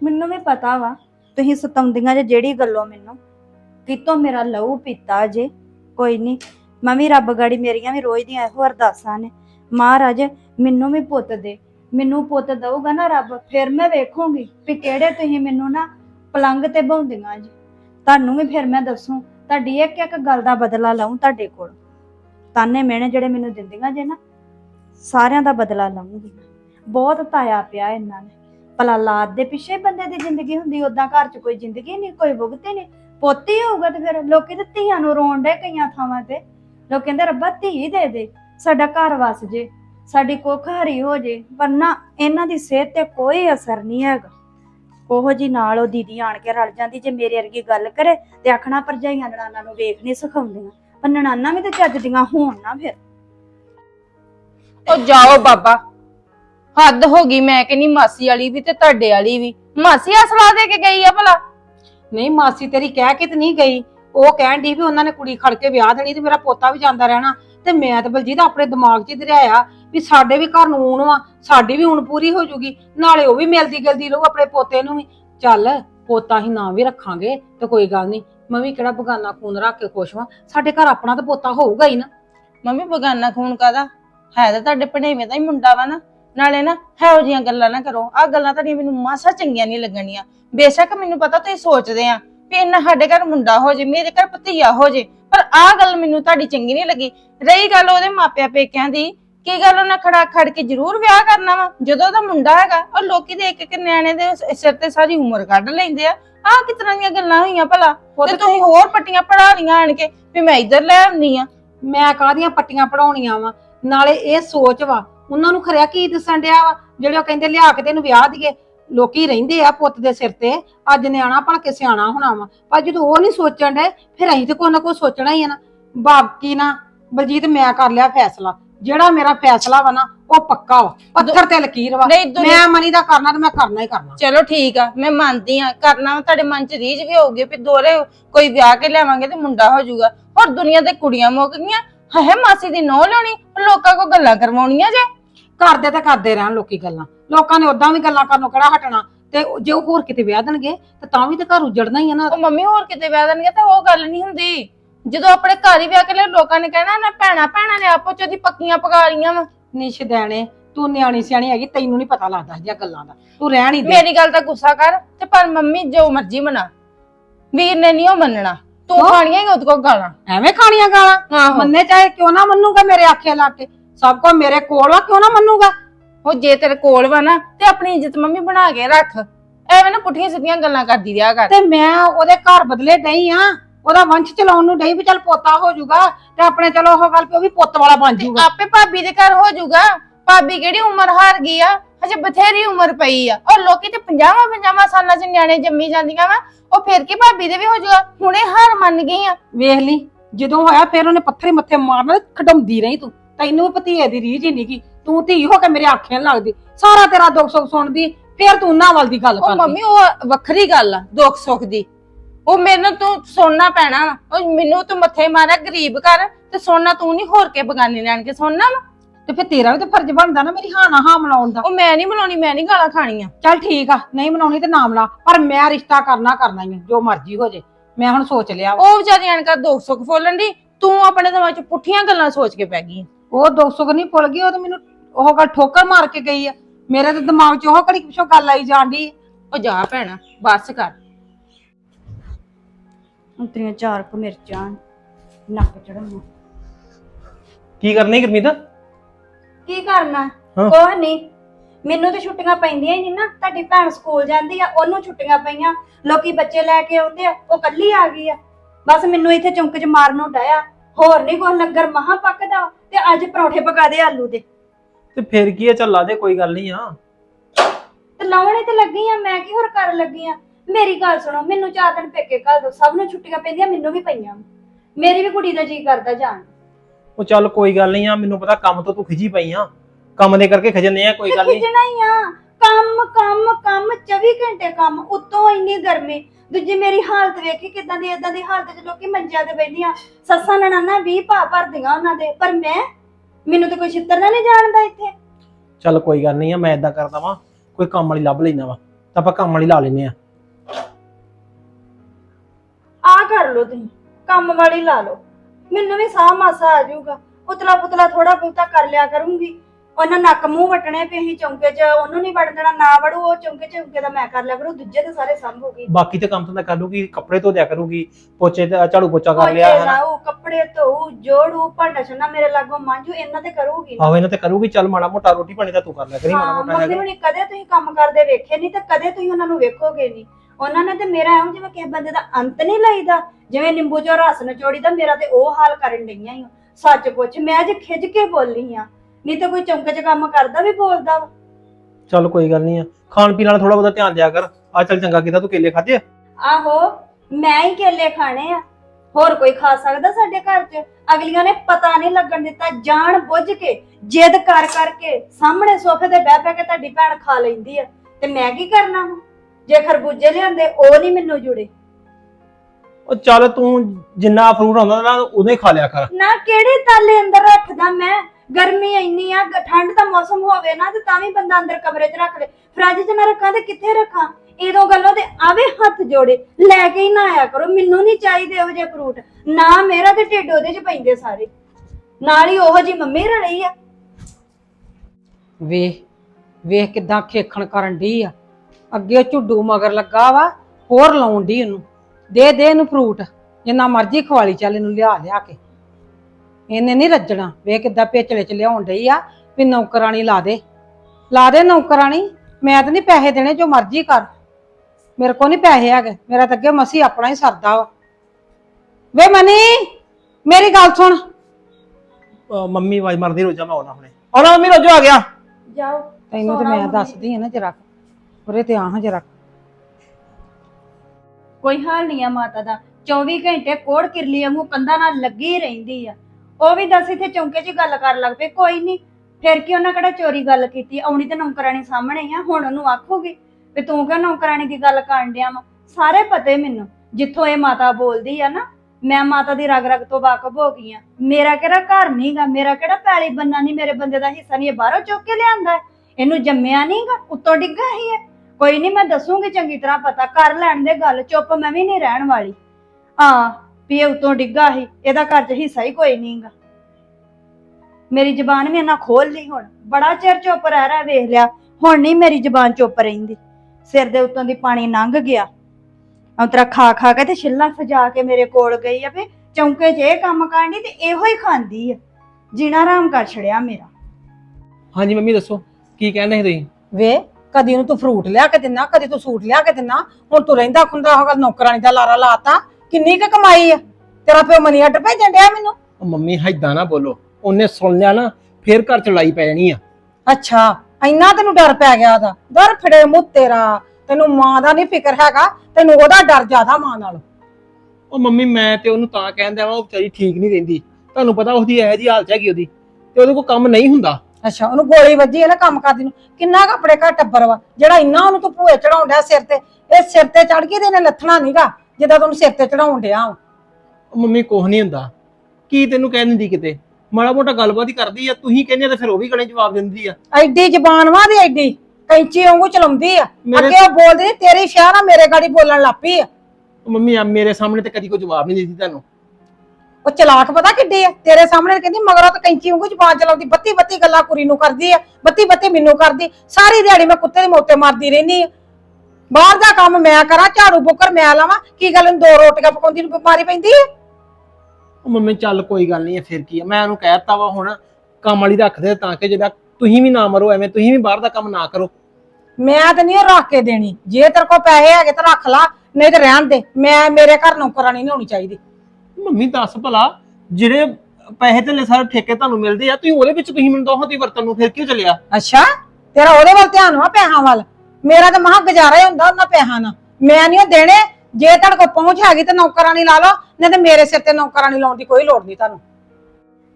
ਮੈਨੂੰ ਵੀ ਪਤਾ ਵਾ, ਤੁਸੀਂ ਸਤਾਉਂਦੀਆਂ ਜੇ ਜਿਹੜੀ ਗੱਲੋਂ ਮੈਨੂੰ। ਕਿਤੋਂ ਮੇਰਾ ਲਹੂ ਪੀਤਾ ਜੇ, ਕੋਈ ਨਹੀਂ ਮੈਂ ਵੀ ਰੱਬ ਗਾੜੀ ਮੇਰੀਆਂ ਵੀ ਰੋਜ਼ ਦੀਆਂ ਇਹੋ ਅਰਦਾਸਾਂ ਨੇ। ਮਹਾਰਾਜ, ਮੈਨੂੰ ਵੀ ਪੁੱਤ ਦੇ। ਮੈਨੂੰ ਪੁੱਤ ਦਊਗਾ ਨਾ ਰੱਬ, ਫਿਰ ਮੈਂ ਵੇਖੂੰਗੀ ਵੀ ਕਿਹੜੇ ਤੁਸੀਂ ਮੈਨੂੰ ਨਾ ਪਲੰਗ ਤੇ ਬਹੁੰਦੀਆਂ ਜੀ। ਤੁਹਾਨੂੰ ਵੀ ਫਿਰ ਮੈਂ ਦੱਸੂ, ਤੁਹਾਡੀ ਇੱਕ ਇੱਕ ਗੱਲ ਦਾ ਬਦਲਾ ਲਵਾਂ ਤੁਹਾਡੇ ਕੋਲ। ਤਾਨੇ ਮਿਹਣੇ ਜਿਹੜੇ ਮੈਨੂੰ ਦਿੰਦੀਆਂ ਜੇ ਨਾ ਸਾਰਿਆਂ ਦਾ ਬਦਲਾ ਲਵਾਂਗੀ ਬਹੁਤ ਤਾਇਆ ਪਿਆ ਇਹਨਾਂ ਨੇ। ਭਲਾ ਲਾਦ ਦੇ ਪਿੱਛੇ ਬੰਦੇ ਦੀ ਜ਼ਿੰਦਗੀ ਹੁੰਦੀ ਉਦਾਂ ਘਰ 'ਚ ਕੋਈ ਜ਼ਿੰਦਗੀ ਨਹੀਂ, ਕੋਈ ਭੁਗਤੇ ਨਹੀਂ। ਪੋਤੀ ਹੋਊਗਾ ਤੇ ਫਿਰ ਲੋਕੀ ਤੇ ਧੀਆਂ ਨੂੰ ਰੋਣ ਡੇ ਕਈਆਂ ਥਾਵਾਂ ਤੇ। ਲੋਕ ਕਹਿੰਦੇ, ਰੱਬਾ ਧੀ ਦੇ ਦੇ, ਸਾਡਾ ਘਰ ਵਸ ਜੇ, ਸਾਡੀ ਕੁੱਖ ਹਰੀ ਹੋ ਜੇ ਪਰ ਨਾ ਇਹਨਾਂ ਦੀ ਸਿਹਤ ਤੇ ਕੋਈ ਅਸਰ ਨਹੀਂ ਹੈਗਾ। ਉਹੋ ਜੀ ਨਾਲ ਉਹ ਦੀਦੀ ਆਣ ਕੇ ਰਲ ਜਾਂਦੀ, ਜੇ ਮੇਰੇ ਵਰਗੀ ਗੱਲ ਕਰੇ ਤੇ ਆਖਣਾ, ਭਰਜਾਈਆਂ ਨਣਾਨਾਂ ਨੂੰ ਵੇਖ ਨਹੀਂ ਸਿਖਾਉਂਦੀਆਂ। ਪਰ ਨਣਾਨਾਂ ਵੀ ਤੇ ਚੱਜ ਦੀਆਂ ਹੋਣ ਨਾ ਫਿਰ। ਉਹ ਜਾਓ ਬਾਬਾ। ਹੱਦ ਹੋ ਗਈ ਮੈਂ ਕਹਿੰਨੀ ਮਾਸੀ ਵਾਲੀ ਵੀ ਤੇ ਤੁਹਾਡੇ ਵਾਲੀ ਵੀ। ਮਾਸੀ ਅਸਲਾ ਦੇ ਕੇ ਗਈ ਆ ਭਲਾ। ਨਹੀਂ ਮਾਸੀ ਤੇਰੀ ਕਹਿ ਕੇ ਤੇ ਨਹੀਂ ਗਈ। ਉਹ ਕਹਿਣ ਦੀ ਵੀ ਉਹਨਾਂ ਨੇ ਕੁੜੀ ਖੜ ਕੇ ਵਿਆਹ ਦੇਣੀ ਤੇ ਮੇਰਾ ਪੋਤਾ ਵੀ ਜਾਂਦਾ ਰਹਿਣਾ। ਤੇ ਮੈਂ ਤੇ ਬਲਜੀਤ ਆਪਣੇ ਦਿਮਾਗ 'ਚ ਹੀ ਧਰਿਆਇਆ ਵੀ ਸਾਡੇ ਵੀ ਘਰ ਨੂੰ ਊਣ ਵਾ ਸਾਡੀ ਵੀ ਊਣ ਪੂਰੀ ਹੋ ਜੂਗੀ। ਨਾਲੇ ਉਹ ਵੀ ਮਿਲਦੀ ਗਿਲਦੀ ਰਹੂ ਆਪਣੇ ਪੋਤੇ ਨੂੰ ਵੀ। ਚੱਲ ਪੋਤਾ ਹੀ ਨਾਂ ਵੀ ਰੱਖਾਂਗੇ ਤੇ ਕੋਈ ਗੱਲ ਨਹੀਂ। ਮੈਂ ਵੀ ਕਿਹੜਾ ਬਗਾਨਾ ਖੂਨ ਰੱਖ ਕੇ ਖੁਸ਼ ਵਾਂ। ਸਾਡੇ ਘਰ ਆਪਣਾ ਤਾਂ ਪੋਤਾ ਹੋਊਗਾ ਹੀ ਨਾ। ਮੰਮੀ ਬਗਾਨਾ ਖੂਨ ਕਾਦਾ ਹੈ ਤਾਂ ਤੁਹਾਡੇ ਭਣੇਵੇਂ ਦਾ ਹੀ ਮੁੰਡਾ ਵਾ ਨਾ। ਨਾਲੇ ਨਾ ਇਹੋ ਜੀਆਂ ਗੱਲਾਂ ਨਾ ਕਰੋ। ਆ ਗੱਲਾਂ ਤੁਹਾਡੀਆਂ ਮੈਨੂੰ ਮਾਸਾ ਚੰਗੀਆਂ ਨਹੀਂ ਲੱਗਣੀਆਂ। ਬੇਸ਼ੱਕ ਮੈਨੂੰ ਪਤਾ ਤੁਸੀਂ ਸੋਚਦੇ ਆ ਵੀ ਇਹਨਾਂ ਸਾਡੇ ਘਰ ਮੁੰਡਾ ਹੋ ਜੇ ਮੇਰੇ ਘਰ ਭਤੀਆ ਹੋ ਜੇ ਪਰ ਆਹ ਗੱਲ ਮੈਨੂੰ ਤੁਹਾਡੀ ਚੰਗੀ ਨਹੀਂ ਲੱਗੀ। ਰਹੀ ਗੱਲ ਉਹਦੇ ਮਾਪਿਆਂ ਪੇਕਿਆਂ ਦੀ ਕੀ ਗੱਲ ਉਹਨਾਂ ਖੜਾ ਖੜ ਕੇ ਜ਼ਰੂਰ ਵਿਆਹ ਕਰਨਾ ਵਾ? ਜਦੋਂ ਉਹਦਾ ਮੁੰਡਾ ਹੈਗਾ ਉਹ ਲੋਕੀ ਦੇ ਇੱਕ ਇੱਕ ਨਿਆਣੇ ਦੇ ਸ- ਸਿਰ ਤੇ ਸਾਰੀ ਉਮਰ ਕੱਢ ਲੈਂਦੇ ਆ। ਕਿਸ ਤਰ੍ਹਾਂ ਦੀਆਂ ਗੱਲਾਂ ਹੋਈਆਂ ਭਲਾ। ਤੇ ਤੁਸੀਂ ਹੋਰ ਪੱਟੀਆਂ ਪੜਾ ਲੀਆਂ ਆਣ ਕੇ ਵੀ ਮੈਂ ਇੱਧਰ ਲੈ ਆਉਂਦੀ ਆ। ਮੈਂ ਕਾਹਦੀਆਂ ਪੱਟੀਆਂ ਪੜਾਉਣੀਆਂ ਵਾ? ਨਾਲੇ ਇਹ ਸੋਚ ਵਾ ਉਹਨਾਂ ਨੂੰ ਖਰਿਆ ਕੀ ਦੱਸਣ ਡਿਆ ਵਾ? ਜਿਹੜੇ ਉਹ ਕਹਿੰਦੇ ਲਿਆ ਕੇ ਤੈਨੂੰ ਵਿਆਹ ਦੀਏ ਲੋਕੀ ਰਹਿੰਦੇ ਆ ਪੁੱਤ ਦੇ ਸਿਰ ਤੇ ਅੱਜ ਨਿਆਣਾ ਭਲਾ ਕਿ ਸਿਆਣਾ ਹੋਣਾ ਵਾ। ਪਰ ਜਦੋਂ ਉਹ ਨਹੀਂ ਸੋਚਣ ਦੇ ਫਿਰ ਅਸੀਂ ਤੇ ਕੋਈ ਨਾ ਕੋਈ ਸੋਚਣਾ ਹੀ ਆ ਨਾ। ਬਾਕੀ ਨਾ ਬਲਜੀਤ ਮੈਂ ਕਰ ਲਿਆ ਫੈਸਲਾ। ਜਿਹੜਾ ਮੇਰਾ ਫੈਸਲਾ ਵਾ ਨਾ ਉਹ ਪੱਕਾ ਵਾ। ਪੱਥਰ ਤੇ ਲਕੀਰ ਵਾ। ਨਹੀਂ ਦੁਨੀਆ ਮੈਂ ਮਨੀ ਦਾ ਕਰਨਾ ਤੇ ਮੈਂ ਕਰਨਾ ਹੀ ਕਰਨਾ। ਚਲੋ ਠੀਕ ਆ ਮੈਂ ਮੰਨਦੀ ਆ। ਕਰਨਾ ਵਾ, ਤੁਹਾਡੇ ਮਨ ਚ ਰੀਝ ਵੀ ਹੋਊਗੀ ਵੀ ਦੋਰੇ ਕੋਈ ਵਿਆਹ ਕੇ ਲਿਆਵਾਂਗੇ ਤੇ ਮੁੰਡਾ ਹੋ ਜਾਊਗਾ। ਹੋਰ ਦੁਨੀਆ ਤੇ ਕੁੜੀਆਂ ਮੁੱਕ ਗਈਆਂ। ਹੈ ਮਾਸੀ ਦੀ ਨੋ ਲੈਣੀ ਲੋਕਾਂ ਕੋ ਗੱਲਾਂ ਕਰਵਾਉਣੀਆਂ ਜੇ? ਕਰਦੇ ਤੇ ਕਰਦੇ ਰਹਿਣ ਲੋਕੀ ਗੱਲਾਂ। ਲੋਕਾਂ ਨੇ ਉਦਾਂ ਵੀ ਗੱਲਾਂ ਕਰਨੋਂ ਕਿਹੜਾ ਹਟਣਾ? ਤੇ ਜੇ ਉਹ ਹੋਰ ਕਿਤੇ ਵਿਆਹ ਦੇਣਗੇ ਤੇ ਤਾਂ ਵੀ ਤੇ ਘਰ ਉਜੜਨਾ ਹੀ ਆ ਨਾ। ਉਹ ਮੰਮੀ ਹੋਰ ਕਿਤੇ ਵਿਆਹ ਦੇਣਗੇ ਤਾਂ ਉਹ ਗੱਲ ਨਹੀਂ ਹੁੰਦੀ। ਜਦੋਂ ਆਪਣੇ ਘਰ ਹੀ ਵਿਆਹ ਕੇ ਲੈ ਲੋਕਾਂ ਨੇ ਕਹਿਣਾ ਨਾ ਭੈਣਾ ਭੈਣਾ ਨੇ ਆਪੋ ਚ ਉਹਦੀ ਪੱਕੀਆਂ ਪਕਾ ਲੀਆਂ ਵਾ। ਨਿਸ਼ ਦੇਣੇ ਤੂੰ ਨਿਆਣੀ ਸਿਆਣੀ ਹੈਗੀ ਤੈਨੂੰ ਨਹੀਂ ਪਤਾ ਲੱਗਦਾ ਜਿਹਾ ਗੱਲਾਂ ਦਾ। ਤੂੰ ਰਹਿਣ ਹੀ ਦੇ। ਮੇਰੀ ਗੱਲ ਦਾ ਗੁੱਸਾ ਕਰ ਤੇ ਪਰ ਮੰਮੀ ਜੋ ਮਰਜ਼ੀ ਮਨਾ। ਵੀਰ ਨੇ ਨਹੀਂ ਉਹ ਮੰਨਣਾ। ਤੂੰ? ਖਾਣੀਆਂ ਹੀ ਉਹਦੇ ਕੋਲ ਗਾਲਾਂ। ਐਵੇਂ ਖਾਣੀਆਂ ਗਾਲਾਂ? ਆਹੋ। ਮੰਨੇ ਚਾਹੇ ਕਿਉਂ ਨਾ ਮੰਨੂਗਾ ਮੇਰੇ ਆਖੇ ਲਾ ਕੇ। ਸਭ ਕੋ ਮੇਰੇ ਕੋਲ ਆ ਕਿਉਂ ਨਾ ਮੰਨੂਗਾ? ਉਹ ਜੇ ਤੇਰੇ ਕੋਲ ਵਾ ਨਾ ਤੇ ਆਪਣੀ ਇੱਜ਼ਤ ਮੰਮੀ ਬਣਾ ਕੇ ਰੱਖ। ਐਵੇਂ ਨਾ ਪੁੱਠੀਆਂ ਸਿੱਧੀਆਂ ਗੱਲਾਂ ਕਰਦੀ ਰਿਹਾ ਕਰ। ਤੇ ਮੈਂ ਉਹਦੇ ਘਰ ਬਦਲੇ ਡਈ ਆ। ਉਹਦਾ ਵੰਸ਼ ਚਲਾਉਣ ਨੂੰ ਡਈ ਵੀ ਚੱਲ ਪੋਤਾ ਹੋ ਜਾਊਗਾ ਤੇ ਆਪਣੇ ਚਲੋ ਉਹ ਗੱਲ ਉਹ ਵੀ ਪੁੱਤ ਵਾਲਾ ਬਣ ਜਾਊਗਾ। ਆਪੇ ਭਾਬੀ ਦੇ ਘਰ ਹੋ ਜਾਊਗਾ। ਭਾਬੀ ਕਿਹੜੀ ਉਮਰ ਹਾਰ ਗਈ ਆ? ਹਜੇ ਬਥੇਰੀ ਉਮਰ ਪਈ ਆ। ਔਰ ਲੋਕੀ ਤੇ 50 50 ਸਾਲਾਂ ਚ ਨਿਆਣੇ ਜੰਮੀ ਜਾਂਦੀਆਂ ਵਾ। ਉਹ ਫਿਰ ਕੀ ਭਾਬੀ ਦੇ ਵੀ ਹੋ ਜਾਊਗਾ ਹੁਣੇ ਹਾਰ ਮੰਨ ਗਈ ਆ। ਵੇਖ ਲਈ ਜਦੋਂ ਹੋਇਆ ਫਿਰ ਉਹਨੇ ਪੱਥਰੇ ਮੱਥੇ ਮਾਰਨਾ ਖਡਮਦੀ ਰਹੀ ਤੂੰ। ਤੈਨੂੰ ਵੀ ਭਤੀਏ ਦੀ ਰੀਝ ਹੀ ਨੀਗੀ ਤੂੰ ਧੀ ਹੋ ਕੇ ਮੇਰੇ ਆਖੇ ਨੀ ਲੱਗਦੀ। ਸਾਰਾ ਤੇਰਾ ਦੁੱਖ ਸੁੱਖ ਸੁਣਦੀ ਫਿਰ ਤੂੰ ਉਹਨਾਂ ਵੱਲ ਦੀ ਗੱਲ ਉਹ ਕਰਦੀ। ਮੰਮੀ ਉਹ ਵੱਖਰੀ ਗੱਲ ਆ ਦੁੱਖ ਸੁੱਖ ਦੀ। ਉਹ ਮੈਨੂੰ ਤੂੰ ਸੁਣਨਾ ਪੈਣਾ ਵਾ। ਉਹ ਮੈਨੂੰ ਤੂੰ ਮੱਥੇ ਮਾਰਿਆ ਗਰੀਬ ਕਰ ਤੇ ਸੁਣਨਾ ਤੂੰ ਨਹੀਂ ਹੋਰ ਕੇ ਬਗਾਨੇ ਲੈਣ ਕੇ ਸੁਣਨਾ ਵਾ? ਤੇ ਫਿਰ ਤੇਰਾ ਵੀ ਤਾਂ ਫਰਜ਼ ਬਣਦਾ ਨਾ ਮੇਰੀ ਹਾਂ ਨਾ ਹਾਂ ਮਨਾਉਣ ਦਾ। ਉਹ ਮੈਂ ਨਹੀਂ ਬਣਾਉਣੀ ਮੈਂ ਨਹੀਂ ਗਾਲਾਂ ਖਾਣੀਆਂ। ਚੱਲ ਠੀਕ ਆ ਨਹੀਂ ਮਨਾਉਣੀ ਤੇ ਨਾ ਮਨਾ ਪਰ ਮੈਂ ਰਿਸ਼ਤਾ ਕਰਨਾ ਕਰਨਾ ਹੀ ਆ, ਜੋ ਮਰਜ਼ੀ ਹੋ ਜੇ। ਮੈਂ ਹੁਣ ਸੋਚ ਲਿਆ ਵਾ। ਉਹ ਵਿਚਾਰੀਆਂ ਨੇ ਕਰ ਦੁੱਖ ਸੁੱਖ ਫੋਲਣ ਦੀ ਤੂੰ ਆਪਣੇ ਦਿਮਾਗ ਚ ਪੁੱਠੀਆਂ ਗੱਲਾਂ ਸੋਚ ਕੇ ਪੈ ਗਈ ਉਹ ਦੁੱਖ ਸੁੱਖ ਨਹੀਂ ਭੁੱਲ ਗਈ ਉਹ ਤਾਂ ਮੈਨੂੰ ਉਹ ਗੱਲ ਠੋਕਰ ਮਾਰ ਕੇ ਗਈ ਆ। ਮੇਰੇ ਤੇ ਦਿਮਾਗ 'ਚ ਉਹ ਘੜੀ ਪਿਛੋਂ ਗੱਲ ਆਈ ਜਾਂਦੀ ਉਹ ਜਾ ਭੈਣਾ ਬਸ ਕਰ। ਉਤਰੀਆਂ ਚਾਰ ਕੁ ਮਿਰਚਾਂ ਨੱਕ ਚੜਾਉਣਾ ਕੀ ਕਰਨੀ ਗੁਰਮੀਤ? ਕੀ ਕਰਨਾ? ਹਾਂ। ਕੁਛ ਨਹੀਂ ਮੈਨੂੰ ਤੇ ਛੁੱਟੀਆਂ ਪੈਂਦੀਆਂ ਹੀ ਨਹੀਂ ਨਾ। ਤੁਹਾਡੀ ਭੈਣ ਸਕੂਲ ਜਾਂਦੀ ਆ ਉਹਨੂੰ ਛੁੱਟੀਆਂ ਪਈਆਂ। ਲੋਕੀ ਬੱਚੇ ਲੈ ਕੇ ਆਉਂਦੇ ਆ ਉਹ ਕੱਲੀ ਆ ਗਈ ਆ। ਬਸ ਮੈਨੂੰ ਇੱਥੇ ਚੌਂਕ 'ਚ ਮਾਰਨ ਨੂੰ ਡਾਇਆ ਹੋਰ ਨਹੀਂ ਕੋਈ ਲੰਗਰ ਮਹਾ ਪੱਕਦਾ ਤੇ ਅੱਜ ਪਰੌਂਠੇ ਪਕਾ ਦੇ ਆਲੂ ਦੇ। ਤੇ ਫਿਰ ਕੀ ਆ ਚੱਲ ਲਾ ਦੇ ਕੋਈ ਗੱਲ ਨਹੀਂ ਆ। ਤੇ ਲਾਉਣੇ ਤੇ ਲੱਗੀ ਆ ਮੈਂ ਕੀ ਹੋਰ ਕਰਨ ਲੱਗੀ ਆ? ਮੇਰੀ ਗੱਲ ਸੁਣੋ ਮੈਨੂੰ ਚਾਰ ਦਿਨ ਪੇਕੇ ਘੱਲ ਦੋ ਸਭ ਨੂੰ ਛੁੱਟੀਆਂ ਪੈਂਦੀਆਂ ਮੈਨੂੰ ਵੀ ਪਈਆਂ। ਮੇਰੀ ਵੀ ਕੁੜੀ ਦਾ ਜੀ ਕਰਦਾ ਜਾਣ। ਨੂੰ। ਉਹ ਚੱਲ ਕੋਈ ਗੱਲ ਨਹੀਂ ਆ ਮੈਨੂੰ ਪਤਾ ਕੰਮ ਤੋਂ ਤੂੰ ਖਿਜੀ ਪਈ ਆ। ਕੰਮ ਦੇ ਕਰਕੇ ਖਜਨੇ ਆ ਕੋਈ ਗੱਲ ਨਹੀਂ। ਖਿਜਣਾ ਹੀ ਆ। ਕੰਮ ਕੰਮ ਕੰਮ 24 ਘੰਟੇ ਕੰਮ ਉੱਤੋਂ ਇੰਨੀ ਗਰਮੀ। ਦੂਜੀ ਮੇਰੀ ਹਾਲਤ ਵੇਖੀ ਕਿਦਾਂ ਦੀ ਇਦਾਂ ਦੀ ਹਾਲਤ 'ਚ ਲੋਕੀ ਮੰਜਿਆਂ ਤੇ ਬੈਠੀਆਂ ਸੱਸਾਂ ਨਨਾਨਾ 20 ਭਾ ਭਰਦੀਆਂ ਉਹਨਾਂ ਦੇ। ਪਰ ਮੈਂ ਮੈਨੂੰ ਤਾਂ ਕੋਈ ਛਿੱਤਰ ਨਾ ਨਹੀਂ ਜਾਣਦਾ ਇੱਥੇ। ਚੱਲ ਕੋਈ ਗੱਲ ਨਹੀਂ ਆ ਮੈਂ ਇਦਾਂ ਕਰਦਾ ਵਾਂ ਕੋਈ ਕੰਮ ਵਾਲੀ ਲੱਭ ਲੈਣਾ ਵਾ। ਤਾਂ ਆਪਾਂ ਕੰਮ ਵਾਲੀ ਲਾ ਲੈਨੇ ਆ। ਆ ਕਰ ਲਓ ਤੁਸੀਂ ਕੰਮ ਵਾਲੀ ਲਾ ਲਓ। ਮੈਨੂੰ ਵੀ ਸਾਹ ਮਾਸਾ ਆ ਜਾਊਗਾ। ਉਤਲਾ ਪੁਤਲਾ ਥੋੜਾ ਬਹੁਤਾ ਕਰ ਲਿਆ ਕਰੂੰਗੀ। ਉਹਨਾਂ ਨੱਕ ਮੂੰਹ ਵਟਣੇ ਵੀ ਅਸੀਂ ਚੌਂਕੇ 'ਚ ਉਹਨੂੰ ਨਹੀਂ ਵੜਨ ਦੇਣਾ ਨਾ ਵੜੂ ਉਹ ਚੌਂਕੇ ਚੌਂਕੇ ਦਾ ਮੈਂ ਕਰ ਲਿਆ ਕਰੂ ਦੂਜੇ ਤੇ ਸਾਰੇ ਸੰਭੂਗੀ ਬਾਕੀ ਤੇ ਕੰਮ ਤਾਂ ਕਰ ਲੂਗੀ ਕੱਪੜੇ ਧੋ ਦਿਆ ਕਰੂਗੀ ਪੋਚੇ ਤੇ ਝਾੜੂ ਪੋਚਾ ਕਰ ਲਿਆ ਪੋਚੇ ਹੈ ਨਾ ਲਾਊ ਕੱਪੜੇ ਧੋਊ ਜੋੜੂ ਭਾਂਡਾ ਛੰਨਾ ਮੇਰੇ ਲਾਗੋਂ ਮਾਂਜੂ ਇਹਨਾਂ ਤੇ ਕਰੂਗੀ ਨਾ। ਆਹੋ ਇਹਨਾਂ ਤੇ ਕਰੂਗੀ ਚੱਲ ਮਾੜਾ ਮੋਟਾ ਰੋਟੀ ਪਾਣੀ ਤਾਂ ਤੂੰ ਕਰ ਲਿਆ ਕਰੀ ਮਾੜਾ ਹਾਂ ਮੋਟਾ ਮੰਮੀ ਹੈਗਾ। ਹੁਣੀ ਕਦੇ ਤੁਸੀਂ ਕੰਮ ਕਰਦੇ ਵੇਖੇ ਨਹੀਂ ਤੇ ਕਦੇ ਤੁਸੀਂ ਉਹਨਾਂ ਨੂੰ ਵੇਖੋਗੇ ਨਹੀਂ ਉਹਨਾਂ ਨੇ ਤੇ ਮੇਰਾ ਐਵੇਂ ਜਿਵੇਂ ਕਿਸੇ ਬੰਦੇ ਦਾ ਅੰਤ ਨਹੀਂ ਲਈਦਾ ਜਿਵੇਂ ਨਿੰਬੂ ਚੋਂ ਰਸ ਨਚੋੜੀ ਦਾ ਮੇਰਾ ਤੇ ਉਹ ਹਾਲ ਕਰਨ ਡਈਆਂ ਹੀ ਸੱਚ ਪੁੱਛ ਮੈਂ ਅੱਜ ਖਿੱਚ ਕੇ ਬੋਲੀ ਆ। ਨਹੀਂ ਤਾਂ ਕੋਈ ਚੌਂਕੇ 'ਚ ਕੰਮ ਕਰਦਾ ਵੀ ਬੋਲਦਾ ਵਾ। ਚੱਲ ਕੋਈ ਗੱਲ ਨਹੀਂ ਆ। ਖਾਣ ਪੀਣ ਵਾਲਾ ਥੋੜਾ ਬਹੁਤਾ ਧਿਆਨ ਦਿਆ ਕਰ। ਆ ਚੱਲ ਚੰਗਾ ਕੀਤਾ ਤੂੰ ਕੇਲੇ ਖਾਦੇ ਆਹੋ ਮੈਂ ਹੀ ਕੇਲੇ ਖਾਣੇ ਆ। ਹੋਰ ਕੋਈ ਖਾ ਸਕਦਾ ਸਾਡੇ ਘਰ 'ਚ? ਅਗਲੀਆਂ ਨੇ ਪਤਾ ਨਹੀਂ ਲੱਗਣ ਦਿੱਤਾ ਜਾਣ ਬੁੱਝ ਕੇ ਜਿੱਦ ਕਰ ਕਰਕੇ ਸਾਹਮਣੇ ਸੋਫੇ ਤੇ ਬਹਿ ਬਹਿ ਕੇ ਤੁਹਾਡੀ ਭੈਣ ਖਾ ਲੈਂਦੀ ਆ। ਤੇ ਮੈਂ ਕੀ ਕਰਨਾ ਵਾ? ਜੇ ਖਰਬੂਜੇ ਲਿਆਂਦੇ ਉਹ ਨਹੀਂ ਮੈਨੂੰ ਜੁੜੇ। ਉਹ ਚੱਲ ਤੂੰ ਜਿੰਨਾ ਫਰੂਟ ਆਉਂਦਾ ਨਾ ਉਹਦੇ ਖਾ ਲਿਆ ਕਰ। ਨਾ ਕਿਹੜੇ ਤਾਲੇ ਅੰਦਰ ਰੱਖਦਾ ਮੈਂ? ਗਰਮੀ ਇੰਨੀ ਆ ਗ- ਠੰਡ ਦਾ ਮੌਸਮ ਹੋਵੇ ਨਾ ਤੇ ਤਾਂ ਵੀ ਬੰਦਾ ਅੰਦਰ ਕਮਰੇ 'ਚ ਰੱਖ ਲੇ। ਫਰਿੱਜ 'ਚ ਨਾ ਰੱਖਾਂ ਤੇ ਕਿੱਥੇ ਰੱਖਾਂ? ਇਦੋਂ ਗੱਲੋਂ ਤੇ ਆਵੇ ਹੱਥ ਜੋੜੇ। ਲੈ ਕੇ ਹੀ ਨਾ ਆਇਆ ਕਰੋ ਮੈਨੂੰ ਨਹੀਂ ਚਾਹੀਦੇ ਇਹੋ ਜਿਹੇ ਫਰੂਟ ਨਾ ਮੇਰਾ ਤੇ ਢਿੱਡ ਉਹਦੇ 'ਚ ਪੈਂਦੇ ਸਾਰੇ। ਨਾਲ ਹੀ ਉਹੋ ਜੀ ਮੰਮੀ ਰਲੀ ਆ। ਵੇਖ ਵੇਖ ਕਿਦਾਂ ਖੇਖਣ ਕਰਨ ਡਈ ਆ। ਅੱਗੇ ਉਹ ਝੁੱਡੂ ਮਗਰ ਲੱਗਾ ਵਾ ਹੋਰ ਲਾਉਣ ਡਈ ਉਹਨੂੰ। ਦੇ ਦੇ ਇਹਨੂੰ ਫਰੂਟ ਜਿੰਨਾ ਮਰਜ਼ੀ ਖਵਾਲੀ ਚੱਲ ਇਹਨੂੰ ਲਿਆ ਲਿਆ ਕੇ। ਇਹਨੇ ਨਹੀਂ ਰੱਜਣਾ ਵੇਖ ਕਿਦਾਂ ਪੇਚਲੇ ਚ ਲਿਆਉਣ ਡਈ ਆ ਵੀ ਨੌਕਰਾਣੀ ਲਾ ਦੇ। ਲਾ ਦੇ ਨੌਕਰਾਣੀ ਮੈਂ ਤਾਂ ਨਹੀਂ ਪੈਸੇ ਦੇਣੇ ਜੋ ਮਰਜ਼ੀ ਕਰ। ਮੇਰੇ ਕੋਲ ਨਹੀਂ ਪੈਸੇ ਹੈਗੇ ਮੇਰਾ ਤਾਂ ਅੱਗੇ ਮਸੀ ਆਪਣਾ ਹੀ ਸਰਦਾ ਵਾ। ਵੇ ਮਨੀ ਮੇਰੀ ਗੱਲ ਸੁਣ। ਅਹ ਮੰਮੀ ਆਵਾਜ਼ ਮਾਰਦੀ ਰੋਜਾ ਮੈਂ ਆਉਣਾ ਹੁਣੇ। ਆਉਣਾ ਮੰਮੀ ਰੋਜੋ ਆ ਗਿਆ। ਜਾਓ। ਤੈਨੂੰ ਤੇ ਮੈਂ। ਦੱਸਦੀ ਆ ਨਾ ਜਰਾ ਉਰੇ ਤੇ ਆਹ ਜਰਾ। ਕੋਈ ਹਾਲ ਨਹੀਂ ਆ ਮਾਤਾ ਦਾ। 24 ਘੰਟੇ ਕੋੜ ਕਿਰਲੀ ਵਾਂਗੂ ਕੰਧਾਂ ਨਾਲ ਲੱਗੀ ਰਹਿੰਦੀ ਆ। ਉਹ ਵੀ ਦੱਸ ਇੱਥੇ ਚੌਂਕੇ 'ਚ ਗੱਲ ਕਰਨ ਲੱਗ ਪਏ, ਕੋਈ ਨਹੀਂ। ਫਿਰ ਕੀ ਉਹਨਾਂ ਕਿਹੜਾ ਚੋਰੀ ਗੱਲ ਕੀਤੀ? ਆਉਣੀ ਤੇ ਨੌਕਰਾਣੀ ਸਾਹਮਣੇ ਆ, ਹੁਣ ਉਹਨੂੰ ਆਖੋਗੇ ਵੀ ਤੂੰ ਕਿਉਂ ਨੌਕਰਾਣੀ ਦੀ ਗੱਲ ਕਰਨ ਡਿਆ ਵਾ? ਸਾਰੇ ਪਤੇ ਮੈਨੂੰ, ਜਿੱਥੋਂ ਇਹ ਮਾਤਾ ਬੋਲਦੀ ਆ ਨਾ, ਮੈਂ ਮਾਤਾ ਦੀ ਰਗ ਰਗ ਤੋਂ ਵਾਕਫ ਹੋ ਗਈ ਆ। ਮੇਰਾ ਕਿਹੜਾ ਘਰ ਨਹੀਂਗਾ, ਮੇਰਾ ਕਿਹੜਾ ਪੈਲੀ ਬੰਨਾ ਨਹੀਂ ਮੇਰੇ ਬੰਦੇ ਦਾ ਹਿੱਸਾ ਨਹੀਂ ਇਹ ਬਾਹਰੋਂ ਚੁੱਕ ਕੇ ਲਿਆਂਦਾ ਹੈ। ਇਹਨੂੰ ਜੰਮਿਆ ਨਹੀਂਗਾ, ਉੱਤੋਂ ਡਿੱਗਾ ਹੀ ਹੈ। ਕੋਈ ਨਹੀਂ ਮੈਂ ਦੱਸੂਗੀ ਚੰਗੀ ਤਰ੍ਹਾਂ ਪਤਾ। ਕਰ ਲੈਣ ਦੇ ਗੱਲ ਚੁੱਪ ਮੈਂ ਵੀ ਨਹੀਂ ਰਹਿਣ ਵਾਲੀ। ਹਾਂ ਵੀ ਇਹ ਉਤੋਂ ਡਿੱਗਾ ਸੀ ਇਹਦਾ ਘਰ 'ਚ ਹਿੱਸਾ ਹੀ ਕੋਈ ਨਹੀਂਗਾ ਮੇਰੀ ਜ਼ਬਾਨ ਵੀ ਇਹਨਾਂ ਖੋਲ ਲਈ ਹੁਣ। ਬੜਾ ਚਿਰ ਚੁੱਪ ਰਹਿ ਰਿਹਾ ਵੇਖ ਲਿਆ। ਹੁਣ ਨਹੀਂ ਮੇਰੀ ਜ਼ਬਾਨ ਚੁੱਪ ਰਹਿੰਦੀ। ਸਿਰ ਦੇ ਉੱਤੋਂ ਦੀ ਪਾਣੀ ਲੰਘ ਗਿਆ। ਅੰਤਰਾ ਖਾ ਖਾ ਕੇ ਤੇ ਛਿੱਲਾਂ ਸਜਾ ਕੇ ਮੇਰੇ ਕੋਲ ਗਈ ਆ ਵੀ ਚੌਂਕੇ 'ਚ ਇਹ ਕੰਮ ਕਰਨੀ ਤੇ ਇਹੋ ਹੀ ਖਾਂਦੀ ਆ। ਜੀਣਾ ਆਰਾਮ ਕਰ ਛੜਿਆ ਮੇਰਾ। ਹਾਂਜੀ ਮੰਮੀ ਦੱਸੋ ਕੀ ਕਹਿੰਦੇ ਸੀ ਤੁਸੀਂ? ਵੇ ਕਦੀ ਨੂੰ ਤੂੰ ਫਰੂਟ ਲਿਆ ਕੇ ਦਿੰਨਾ ਕਦੀ ਤੂੰ ਸੂਟ ਲਿਆ ਕੇ ਦਿੰਨਾ ਹੁਣ ਤੂੰ ਰਹਿੰਦਾ ਖੁੰਦਾ ਹੋਗਾ ਨੌਕਰਾਨੀ ਦਾ ਲਾਰਾ ਲਾਤਾ ਕਿੰਨੀ ਕੁ ਕਮਾਈ ਆ? ਤੇਰਾ ਪਿਓ ਮਨੀ ਅੱਡ ਭੇਜਣ ਡਿਆ ਮੈਨੂੰ? ਉਹ ਮੰਮੀ ਹੈਦਾਂ ਨਾ ਬੋਲੋ ਉਹਨੇ ਸੁਣ ਲਿਆ ਨਾ ਫੇਰ ਘਰ ਚ ਲੜਾਈ ਪੈ ਜਾਣੀ ਆ। ਅੱਛਾ ਇੰਨਾ ਤੈਨੂੰ ਡਰ ਪੈ ਗਿਆ ਉਹਦਾ? ਦਰ ਫੜੇ ਮੂੰਹ ਤੇਰਾ ਤੈਨੂੰ ਮਾਂ ਦਾ ਨਹੀਂ ਫਿਕਰ ਹੈਗਾ ਤੈਨੂੰ ਉਹਦਾ ਡਰ ਜ਼ਿਆਦਾ ਮਾਂ ਨਾਲ। ਉਹ ਮੰਮੀ ਮੈਂ ਤੇ ਉਹਨੂੰ ਤਾਂ ਕਹਿੰਦਾ ਵਾ ਉਹ ਵਿਚਾਰੀ ਠੀਕ ਨਹੀਂ ਰਹਿੰਦੀ। ਤੁਹਾਨੂੰ ਪਤਾ ਉਹਦੀ ਇਹੋ ਜੀ ਹਾਲਤ ਹੈਗੀ ਉਹਦੀ ਤੇ ਉਹਦੇ ਕੋਲ ਕੰਮ ਨਹੀਂ ਹੁੰਦਾ। ਅੱਛਾ ਉਹਨੂੰ ਗੋਲੀ ਵੱਜੀ ਹੈ ਨਾ ਕੰਮ ਕਰਦੀ ਨੂੰ। ਕਿੰਨਾ ਕੁ ਆਪਣੇ ਘਰ ਟੱਬਰ ਵਾ ਜਿਹੜਾ ਇੰਨਾ ਉਹਨੂੰ ਤੂੰ ਭੂਏ ਚੜਾਉਣ ਡਿਆ ਸਿਰ ਤੇ ਇਹ ਸਿਰ ਤੇ ਚੜ ਕੇ ਤੇ ਇਹਨੇ ਲੱਥਣਾ ਨਹੀਂਗਾ ਜਿੱਦਾਂ ਤੂੰ ਉਹਨੂੰ ਸਿਰ ਤੇ ਚੜਾਉਣ ਡਿਆ ਵਾਂ। ਉਹ ਮੰਮੀ ਕੁਛ ਨਹੀਂ ਹੁੰਦਾ। ਕੀ ਤੈਨੂੰ ਕਹਿ ਦਿੰਦੀ ਕਿਤੇ? ਮਾੜਾ ਮੋਟਾ ਗੱਲਬਾਤ ਹੀ ਕਰਦੀ ਆ ਤੁਸੀਂ ਕਹਿੰਦੇ ਤੇ ਫਿਰ ਉਹ ਵੀ ਗਲੇ ਜਵਾਬ ਦਿੰਦੀ ਆ। ਐਡੀ ਜ਼ਬਾਨ ਵਾ ਦੀ ਐਡੀ। ਕੈਂਚੀ ਵਾਂਗੂ ਚਲਾਉਂਦੀ ਆ। ਮੇਰੇ- ਅੱਗੇ ਉਹ ਬੋਲਦੀ ਤੇਰੀ ਸ਼ਹਿਰ ਆ ਮੇਰੇ ਗਾੜੀ ਬੋਲਣ ਲੱਪੀ ਆ। ਉਹ ਮੰਮੀ ਆ ਮੇਰੇ ਸਾਹਮਣੇ ਤੇ ਕਦੀ ਕੋਈ ਜਵਾਬ ਨਹੀਂ ਦਿੰਦੀ ਤੁਹਾਨੂੰ। ਉਹ ਚਲਾਕ ਪਤਾ ਕਿੱਡੀ ਆ? ਤੇਰੇ ਸਾਹਮਣੇ ਕਹਿੰਦੀ ਮਗਰੋਂ ਤਾਂ ਕੈਂਚੀ ਵਾਂਗੂ ਜ਼ਬਾਨ ਚਲਾਉਂਦੀ ਬੱਤੀ ਬੱਤੀ ਗੱਲਾਂ ਕੁੜੀ ਨੂੰ ਕਰਦੀ ਆ ਬੱਤੀ ਬੱਤੀ ਮੈਨੂੰ ਕਰਦੀ ਸਾਰੀ ਦਿਹਾੜੀ ਮੈਂ ਕੁੱਤੇ ਦੇ ਮੋਤੇ ਮਾਰਦੀ ਰਹਿਨੀ ਆ। ਬਾਹਰ ਦਾ ਕੰਮ ਮੈਂ ਕਰਾਂ ਝਾੜੂ ਬੁੱਕਰ ਮੈਂ ਲਾਵਾਂ ਕੀ ਗੱਲ ਨੂੰ ਦੋ ਰੋਟੀਆਂ ਪਕਾਉਂਦੀ ਨੂੰ ਬਿਮਾਰੀ ਪੈਂਦੀ ਆ? ਉਹ ਮੰਮੀ ਚੱਲ ਕੋਈ ਗੱਲ ਨਹੀਂ ਫਿਰ ਕੀ ਆ? ਮੈਂ ਉਹਨੂੰ ਕਹਿਤਾ ਵਾ ਹੁਣ ਕੰਮ ਵਾਲੀ ਰੱਖ ਦੇ ਤਾਂ ਕਿ ਜਿਹੜਾ ਤੁਸੀਂ ਵੀ ਨਾ ਮਰੋ ਐਵੇਂ ਤੁਸੀਂ ਵੀ ਬਾਹਰ ਦਾ ਕੰਮ ਨਾ ਕਰੋ। ਮੈਂ ਤਾਂ ਨਹੀਂ ਉਹ ਰੱਖ ਕੇ ਦੇਣੀ। ਜੇ ਤੇਰੇ ਕੋਲ ਪੈਸੇ ਹੈਗੇ ਤਾਂ ਰੱਖ ਲਾ ਨਹੀਂ ਤੇ ਰਹਿਣ ਦੇ। ਮੈਂ ਮੇਰੇ ਘਰ ਨੌਕਰਾਨੀ ਨਹੀਂ ਹੋਣੀ ਚਾਹੀਦੀ। ਮੰਮੀ ਦੱਸ ਭਲਾ ਜਿਹੜੇ ਪੈਸੇ ਤੇ ਸਾਰੇ ਠੇਕੇ ਤੁਹਾਨੂੰ ਮਿਲਦੇ ਆ ਤੁਸੀਂ ਉਹਦੇ ਵਿੱਚ ਤੁਸੀਂ ਮੈਨੂੰ ਦੋਹਾਂ ਦੀ ਵਰਤਨ ਨੂੰ ਫਿਰ ਕਿਉਂ ਚੱਲਿਆ? ਅੱਛਾ ਤੇਰਾ ਉਹਦੇ ਵੱਲ ਧਿਆਨ ਵਾ ਪੈਸਿਆਂ ਵੱਲ? ਮੇਰਾ ਤਾਂ ਮਹਾ ਗੁਜ਼ਾਰਾ ਹੀ ਹੁੰਦਾ ਉਹਨਾਂ ਪੈਸਿਆਂ ਨਾਲ। ਮੈਂ ਨਹੀਂ ਉਹ ਦੇਣੇ ਜੇ ਤੁਹਾਡੇ ਕੋਲ ਪਹੁੰਚ ਹੈਗੀ ਤਾਂ ਨੌਕਰਾਨੀ ਲਾ ਲਓ ਨਹੀਂ ਤੇ ਮੇਰੇ ਸਿਰ ਤੇ ਨੌਕਰਾਨੀ ਲਾਉਣ ਦੀ ਕੋਈ ਲੋੜ ਨਹੀਂ ਤੁਹਾਨੂੰ।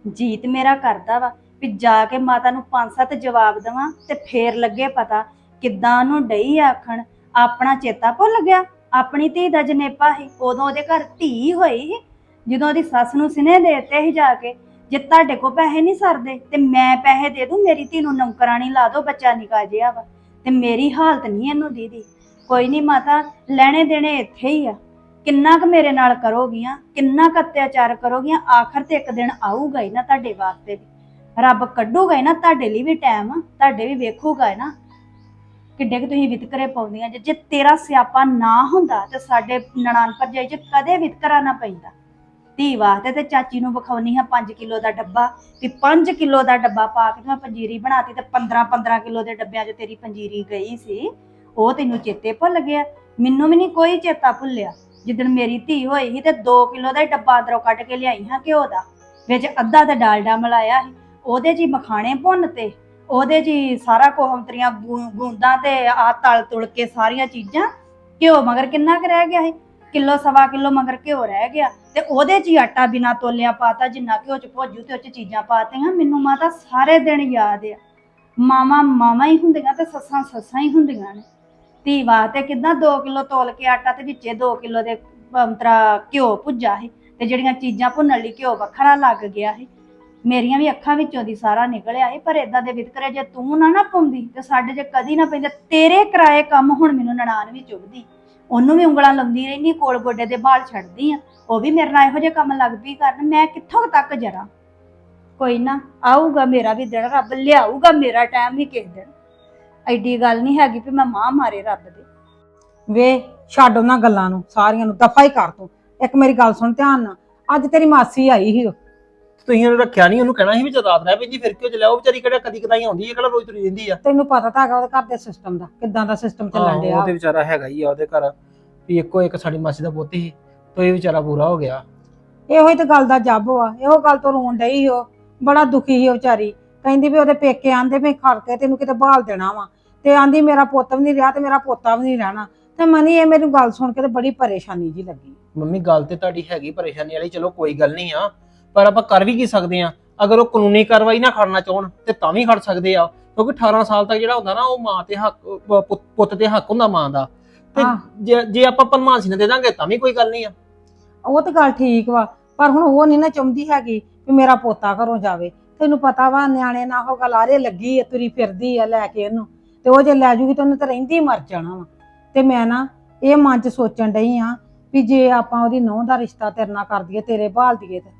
ਜੀਤ ਮੇਰਾ ਕਰਦਾ ਵਾ ਵੀ ਜਾ ਕੇ ਮਾਤਾ ਨੂੰ ਪੰਜ ਸੱਤ ਜਵਾਬ ਦਵਾਂ ਤੇ ਫੇਰ ਲੱਗੇ ਪਤਾ ਕਿੱਦਾਂ ਉਹਨੂੰ ਡਈ ਆਖਣ। ਆਪਣਾ ਚੇਤਾ ਭੁੱਲ ਗਿਆ ਆਪਣੀ ਧੀ ਦਾ ਜਨੇਪਾ ਸੀ ਉਦੋਂ ਉਹਦੇ ਘਰ ਧੀ ਹੋਈ ਸੀ। ਜਦੋਂ ਉਹਦੀ ਸੱਸ ਨੂੰ ਸਿਨੇ ਦੇਤੇ ਸੀ ਜਾ ਕੇ, ਜੇ ਤੁਹਾਡੇ ਕੋ ਪੈਸੇ ਨਹੀਂ ਸਰਦੇ, ਤੇ ਮੈਂ ਪੈਸੇ ਦੇ ਦੂੰ, ਮੇਰੀ ਧੀ ਨੂੰ ਨੌਕਰਾਨੀ ਲਾ ਦੋ ਬੱਚਾ ਨਿਕਾ ਜਿਆ ਵਾ, ਤੇ ਮੇਰੀ ਹਾਲਤ ਨਹੀਂ ਇਹਨੂੰ ਦੀਦੀ। ਕੋਈ ਨਹੀਂ ਮਾਤਾ, ਲੈਣੇ ਦੇਣੇ ਇੱਥੇ ਹੀ ਆ। ਕਿੰਨਾ ਕੁ ਮੇਰੇ ਨਾਲ ਕਰੋਗੀਆਂ, ਕਿੰਨਾ ਕੁ ਅਤਿਆਚਾਰ ਕਰੋਗੀਆਂ, ਆਖਰ ਤੇ ਇੱਕ ਦਿਨ ਆਊਗਾ ਹੀ ਨਾ ਤੁਹਾਡੇ ਵਾਸਤੇ ਵੀ। ਰੱਬ ਕੱਢੂਗਾ ਹੀ ਨਾ ਤੁਹਾਡੇ ਲਈ ਵੀ ਟਾਈਮ ਤੁਹਾਡੇ ਵੀ ਵੇਖੂਗਾ ਹੀ ਨਾ। ਕਿੱਡੇ ਕਿ ਤੁਸੀਂ ਵਿਤਕਰੇ ਪਾਉਂਦੀਆਂ, ਜੇ ਜੇ ਤੇਰਾ ਸਿਆਪਾ ਨਾ ਹੁੰਦਾ, ਤੇ ਸਾਡੇ ਨਨਾਣ ਭਰਜਾਈ ਚ ਕਦੇ ਵਿਤਕਰਾ ਨਾ ਪੈਂਦਾ। ਧੀ ਵਾਸਤੇ ਤੇ ਚਾਚੀ ਨੂੰ ਵਿਖਾਉਣੀ ਆ 5 ਕਿਲੋ ਦਾ ਡੱਬਾ ਵੀ 5 ਕਿਲੋ ਦਾ ਡੱਬਾ ਪਾ ਕੇ ਤੇ ਮੈਂ ਪੰਜੀਰੀ ਬਣਾਤੀ ਤੇ 15 15 ਕਿਲੋ ਦੇ ਡੱਬਿਆਂ 'ਚ ਤੇਰੀ ਪੰਜੀਰੀ ਗਈ ਸੀ। ਉਹ ਤੈਨੂੰ ਚੇਤੇ ਭੁੱਲ ਗਿਆ। ਮੈਨੂੰ ਵੀ ਨਹੀਂ ਕੋਈ ਚੇਤਾ ਭੁੱਲਿਆ। ਜਿੱਦਣ ਮੇਰੀ ਧੀ ਹੋਈ ਸੀ ਤੇ 2 ਕਿਲੋ ਦਾ ਹੀ ਡੱਬਾ ਅੰਦਰੋਂ ਕੱਢ ਕੇ ਲਿਆਈ ਹਾਂ ਘਿਓ ਦਾ। ਵਿੱਚ ਅੱਧਾ ਤੇ ਡਾਲਡਾ ਮਿਲਾਇਆ ਸੀ। ਉਹਦੇ 'ਚ ਹੀ ਮਖਾਣੇ ਭੁੰਨ ਤੇ, ਉਹਦੇ 'ਚ ਹੀ ਸਾਰਾ ਕੋਹਮਤਰੀਆਂ ਗੂੰਦਾਂ ਤੇ ਆ ਤਲ ਤੁਲ ਕੇ ਸਾਰੀਆਂ ਚੀਜ਼ਾਂ, ਘਿਓ ਮਗਰ ਕਿੰਨਾ ਕੁ ਰਹਿ ਗਿਆ ਸੀ? ਕਿਲੋ, ਸਵਾ ਕਿਲੋ ਮਗਰ ਘਿਓ ਰਹਿ ਗਿਆ ਤੇ ਉਹਦੇ 'ਚ ਹੀ ਆਟਾ ਬਿਨਾ ਤੋਲਿਆ ਪਾਤਾ, ਜਿੰਨਾ ਘਿਓ 'ਚ ਭੋਜੂ ਤੇ ਉਹ 'ਚ ਚੀਜ਼ਾਂ ਪਾਤੀਆਂ, ਮੈਨੂੰ ਮਾਤਾ ਸਾਰੇ ਦਿਨ ਯਾਦ ਆ। ਮਾਮਾ ਮਾਮਾ ਹੀ ਹੁੰਦੀਆਂ ਤੇ ਸੱਸਾਂ ਸੱਸਾਂ ਹੀ ਹੁੰਦੀਆਂ ਨੇ। ਧੀ ਵਾਸਤੇ ਕਿਦਾਂ 2 ਕਿਲੋ ਤੋਲ ਕੇ ਆਟਾ ਤੇ ਵਿੱਚੇ 2 ਕਿਲੋ ਦੇ ਅੰਤਰਾ ਘਿਓ ਭੁੱਜਾ ਸੀ ਤੇ ਜਿਹੜੀਆਂ ਚੀਜ਼ਾਂ ਭੁੰਨਣ ਲਈ ਘਿਓ ਵੱਖਰਾ ਲੱਗ ਗਿਆ ਸੀ। ਮੇਰੀਆਂ ਵੀ ਅੱਖਾਂ ਵਿੱਚੋਂ ਦੀ ਸਾਰਾ ਨਿਕਲਿਆ ਸੀ, ਪਰ ਇਦਾਂ ਦੇ ਵਿਤਕਰੇ ਜੇ ਤੂੰ ਨਾ ਨਾ ਪਾਉਂਦੀ ਤੇ ਸਾਡੇ ਜੇ ਕਦੀ ਨਾ ਪੈਂਦੇ, ਤੇਰੇ ਕਿਰਾਏ ਕੰਮ ਹੁਣ ਮੈਨੂੰ ਨਨਾਣ ਵੀ ਚੁੱਭਦੀ। ਉਹਨੂੰ ਵੀ ਉਂਗਲਾਂ ਲਾਉਂਦੀ ਰਹਿੰਦੀ, ਕੋਲ ਗੋਡੇ ਦੇ ਬਾਲ ਛੱਡਦੀ ਆ। ਉਹ ਵੀ ਮੇਰੇ ਨਾਲ ਇਹੋ ਜਿਹੇ ਕੰਮ ਲੱਗ ਪਈ ਕਰਨ, ਮੈਂ ਕਿੱਥੋਂ ਤੱਕ ਜਰਾ? ਕੋਈ ਨਾ, ਆਊਗਾ ਮੇਰਾ ਵੀ ਦਿਨ, ਰੱਬ ਲਿਆਊਗਾ ਮੇਰਾ ਟਾਈਮ ਹੀ ਕਿਸ ਦਿਨ। ਐਡੀ ਗੱਲ ਨਹੀਂ ਹੈਗੀ ਵੀ ਮੈਂ ਮਾਂ ਮਾਰੇ ਰੱਬ ਦੇ। ਵੇ, ਛੱਡ ਉਹਨਾਂ ਗੱਲਾਂ ਨੂੰ, ਸਾਰੀਆਂ ਨੂੰ ਦਫਾ ਹੀ ਕਰ ਤੂੰ। ਇੱਕ ਮੇਰੀ ਗੱਲ ਸੁਣ ਧਿਆਨ ਨਾਲ। ਅੱਜ ਤੇਰੀ ਮਾਸੀ ਆਈ ਸੀ। ਤੁਸੀਂ ਉਹਨੂੰ ਰੱਖਿਆ ਨਹੀਂ ਉਹਨੂੰ ਕਹਿਣਾ ਸੀ ਵੀ ਜਦ ਰਾਤ ਰਹਿ ਪੈਂਦੀ ਫਿਰ ਕਿਉਂ ਚਲਿਆ? ਉਹ ਵਿਚਾਰੀ ਕਿਹੜਾ ਕਦੀ ਕਦਾਈ ਆਉਂਦੀ ਹੈ ਕਿਹੜਾ ਰੋਜ਼ ਤੁਰੀ ਰਹਿੰਦੀ ਆ? ਤੈਨੂੰ ਪਤਾ ਤਾਂ ਹੈਗਾ ਉਹਦੇ ਘਰ ਦੇ ਸਿਸਟਮ ਦਾ ਕਿੱਦਾਂ ਦਾ ਸਿਸਟਮ ਚੱਲਣ ਡਿਆ। ਉਹ ਤੇ ਵਿਚਾਰਾ ਹੈਗਾ ਹੀ ਆ ਉਹਦੇ ਘਰ। ਵੀ ਇੱਕੋ ਇੱਕ ਸਾਡੀ ਮਾਸੀ ਦਾ ਪੁੱਤ ਸੀ ਤੇ ਇਹ ਵਿਚਾਰਾ ਪੂਰਾ ਹੋ ਗਿਆ। ਇਹੋ ਹੀ ਤਾਂ ਗੱਲ ਦਾ ਜੱਬ ਆ ਇਹੋ ਗੱਲ ਤੋਂ ਰੋਣ ਡਈ ਸੀ ਉਹ। ਬੜਾ ਦੁਖੀ ਸੀ ਉਹ ਵਿਚਾਰੀ। ਕਹਿੰਦੀ ਵੀ ਉਹਦੇ ਪੇਕੇ ਆਂਦੇ ਵੀ ਖੜ ਕੇ ਤੈਨੂੰ ਕਿਤੇ ਬਹਾਲ ਦੇਣਾ ਵਾ। ਤੇ ਆਂਦੀ ਮੇਰਾ ਪੁੱਤ ਵੀ ਨਹੀਂ ਰਿਹਾ ਤੇ ਮੇਰਾ ਪੋਤਾ ਵੀ ਨਹੀਂ ਰਹਿਣਾ। ਤੇ ਮਨੀ ਇਹ ਮੈਨੂੰ ਗੱਲ ਸੁਣ ਕੇ ਤੇ ਬੜੀ ਪਰੇਸ਼ਾਨੀ ਜੀ ਲੱਗੀ। ਮੰਮੀ ਗੱਲ ਤੇ ਤੁਹਾਡੀ ਹੈਗੀ ਪਰੇਸ਼ਾਨੀ ਵਾਲੀ ਚਲੋ ਕੋਈ ਗੱਲ ਨਹੀਂ ਆ। ਪਰ ਆਪਾਂ ਕਰ ਵੀ ਕੀ ਸਕਦੇ ਆ ਅਗਰ ਉਹ ਕਾਨੂੰਨੀ ਕਾਰਵਾਈ ਨਾ ਖੜਨਾ ਚਾਹਣ ਤੇ ਤਾਂ ਵੀ ਖੜ ਸਕਦੇ ਆ। ਕਿਉਂਕਿ 18 ਸਾਲ ਤੱਕ ਜਿਹੜਾ ਹੁੰਦਾ ਨਾ ਉਹ ਮਾਂ ਤੇ ਹੱਕ ਪੁੱਤ- ਪੁੱਤ ਤੇ ਹੱਕ ਹੁੰਦਾ ਮਾਂ ਦਾ। ਤੇ ਹਾਂ। ਜੇ ਜੇ ਆਪਾਂ ਪਰਮਾਨ ਸਿੰਘ ਨੂੰ ਦੇ ਦਾਂਗੇ ਤਾਂ ਵੀ ਕੋਈ ਗੱਲ ਨਹੀਂ ਆ। ਉਹ ਤਾਂ ਗੱਲ ਠੀਕ ਵਾ ਪਰ ਹੁਣ ਉਹ ਨਹੀਂ ਨਾ ਚਾਹੁੰਦੀ ਹੈਗੀ ਵੀ ਮੇਰਾ ਪੋਤਾ ਘਰੋਂ ਜਾਵੇ। ਤੈਨੂੰ ਪਤਾ ਵਾ ਨਿਆਣੇ ਨਾਲ ਉਹ ਗੱਲ ਆਰੇ ਲੱਗੀ ਆ ਤੁਰੀ ਫਿਰਦੀ ਆ ਲੈ ਕੇ ਉਹਨੂੰ ਤੇ ਉਹ ਜੇ ਲੈ ਜੂਗੀ ਤਾਂ ਉਹਨੇ ਤਾਂ ਰਹਿੰਦੀ ਮਰ ਜਾਣਾ ਵਾ। ਤੇ ਮੈਂ ਨਾ ਇਹ ਮਨ 'ਚ ਸੋਚਣ ਡਈ ਆ ਵੀ ਜੇ ਆਪਾਂ ਉਹਦੀ ਨੌਂ ਦਾ ਰਿਸ਼ਤਾ ਤੇਰੇ ਨਾਲ ਕਰ ਦਈਏ ਤੇਰੇ ਭਾਲ ਦਈਏ ਤੇ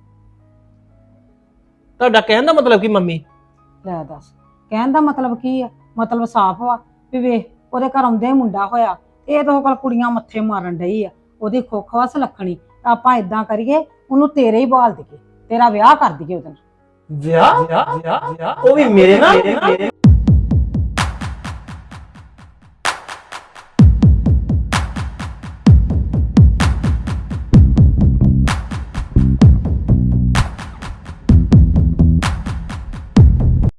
ਤੁਹਾਡਾ ਕਹਿਣ ਦਾ ਮਤਲਬ ਕੀ ਮੰਮੀ? ਲੈ ਦੱਸ ਕਹਿਣ ਦਾ ਮਤਲਬ ਕੀ ਆ? ਮਤਲਬ ਸਾਫ਼ ਵਾ ਵੀ ਵੇਖ ਉਹਦੇ ਘਰ ਆਉਂਦੇ ਹੀ ਮੁੰਡਾ ਹੋਇਆ ਇਹ ਤਾਂ ਉਹ ਕੋਲ ਕੁੜੀਆਂ ਮੱਥੇ ਮਾਰਨ ਡਈ ਆ ਉਹਦੀ ਖੁੱਖ ਵਸ ਲੱਖਣੀ। ਆਪਾਂ ਇਦਾਂ ਕਰੀਏ ਉਹਨੂੰ ਤੇਰੇ ਹੀ ਭਾਲ ਦਈਏ ਤੇਰਾ ਵਿਆਹ ਕਰ ਦਈਏ ਉਹਦੇ ਨਾਲ। ਵਿਆਹ? ਵਿਆਹ? ਵਿਆਹ? ਉਹ ਵੀ ਮੇਰੇ ਨਾਲ?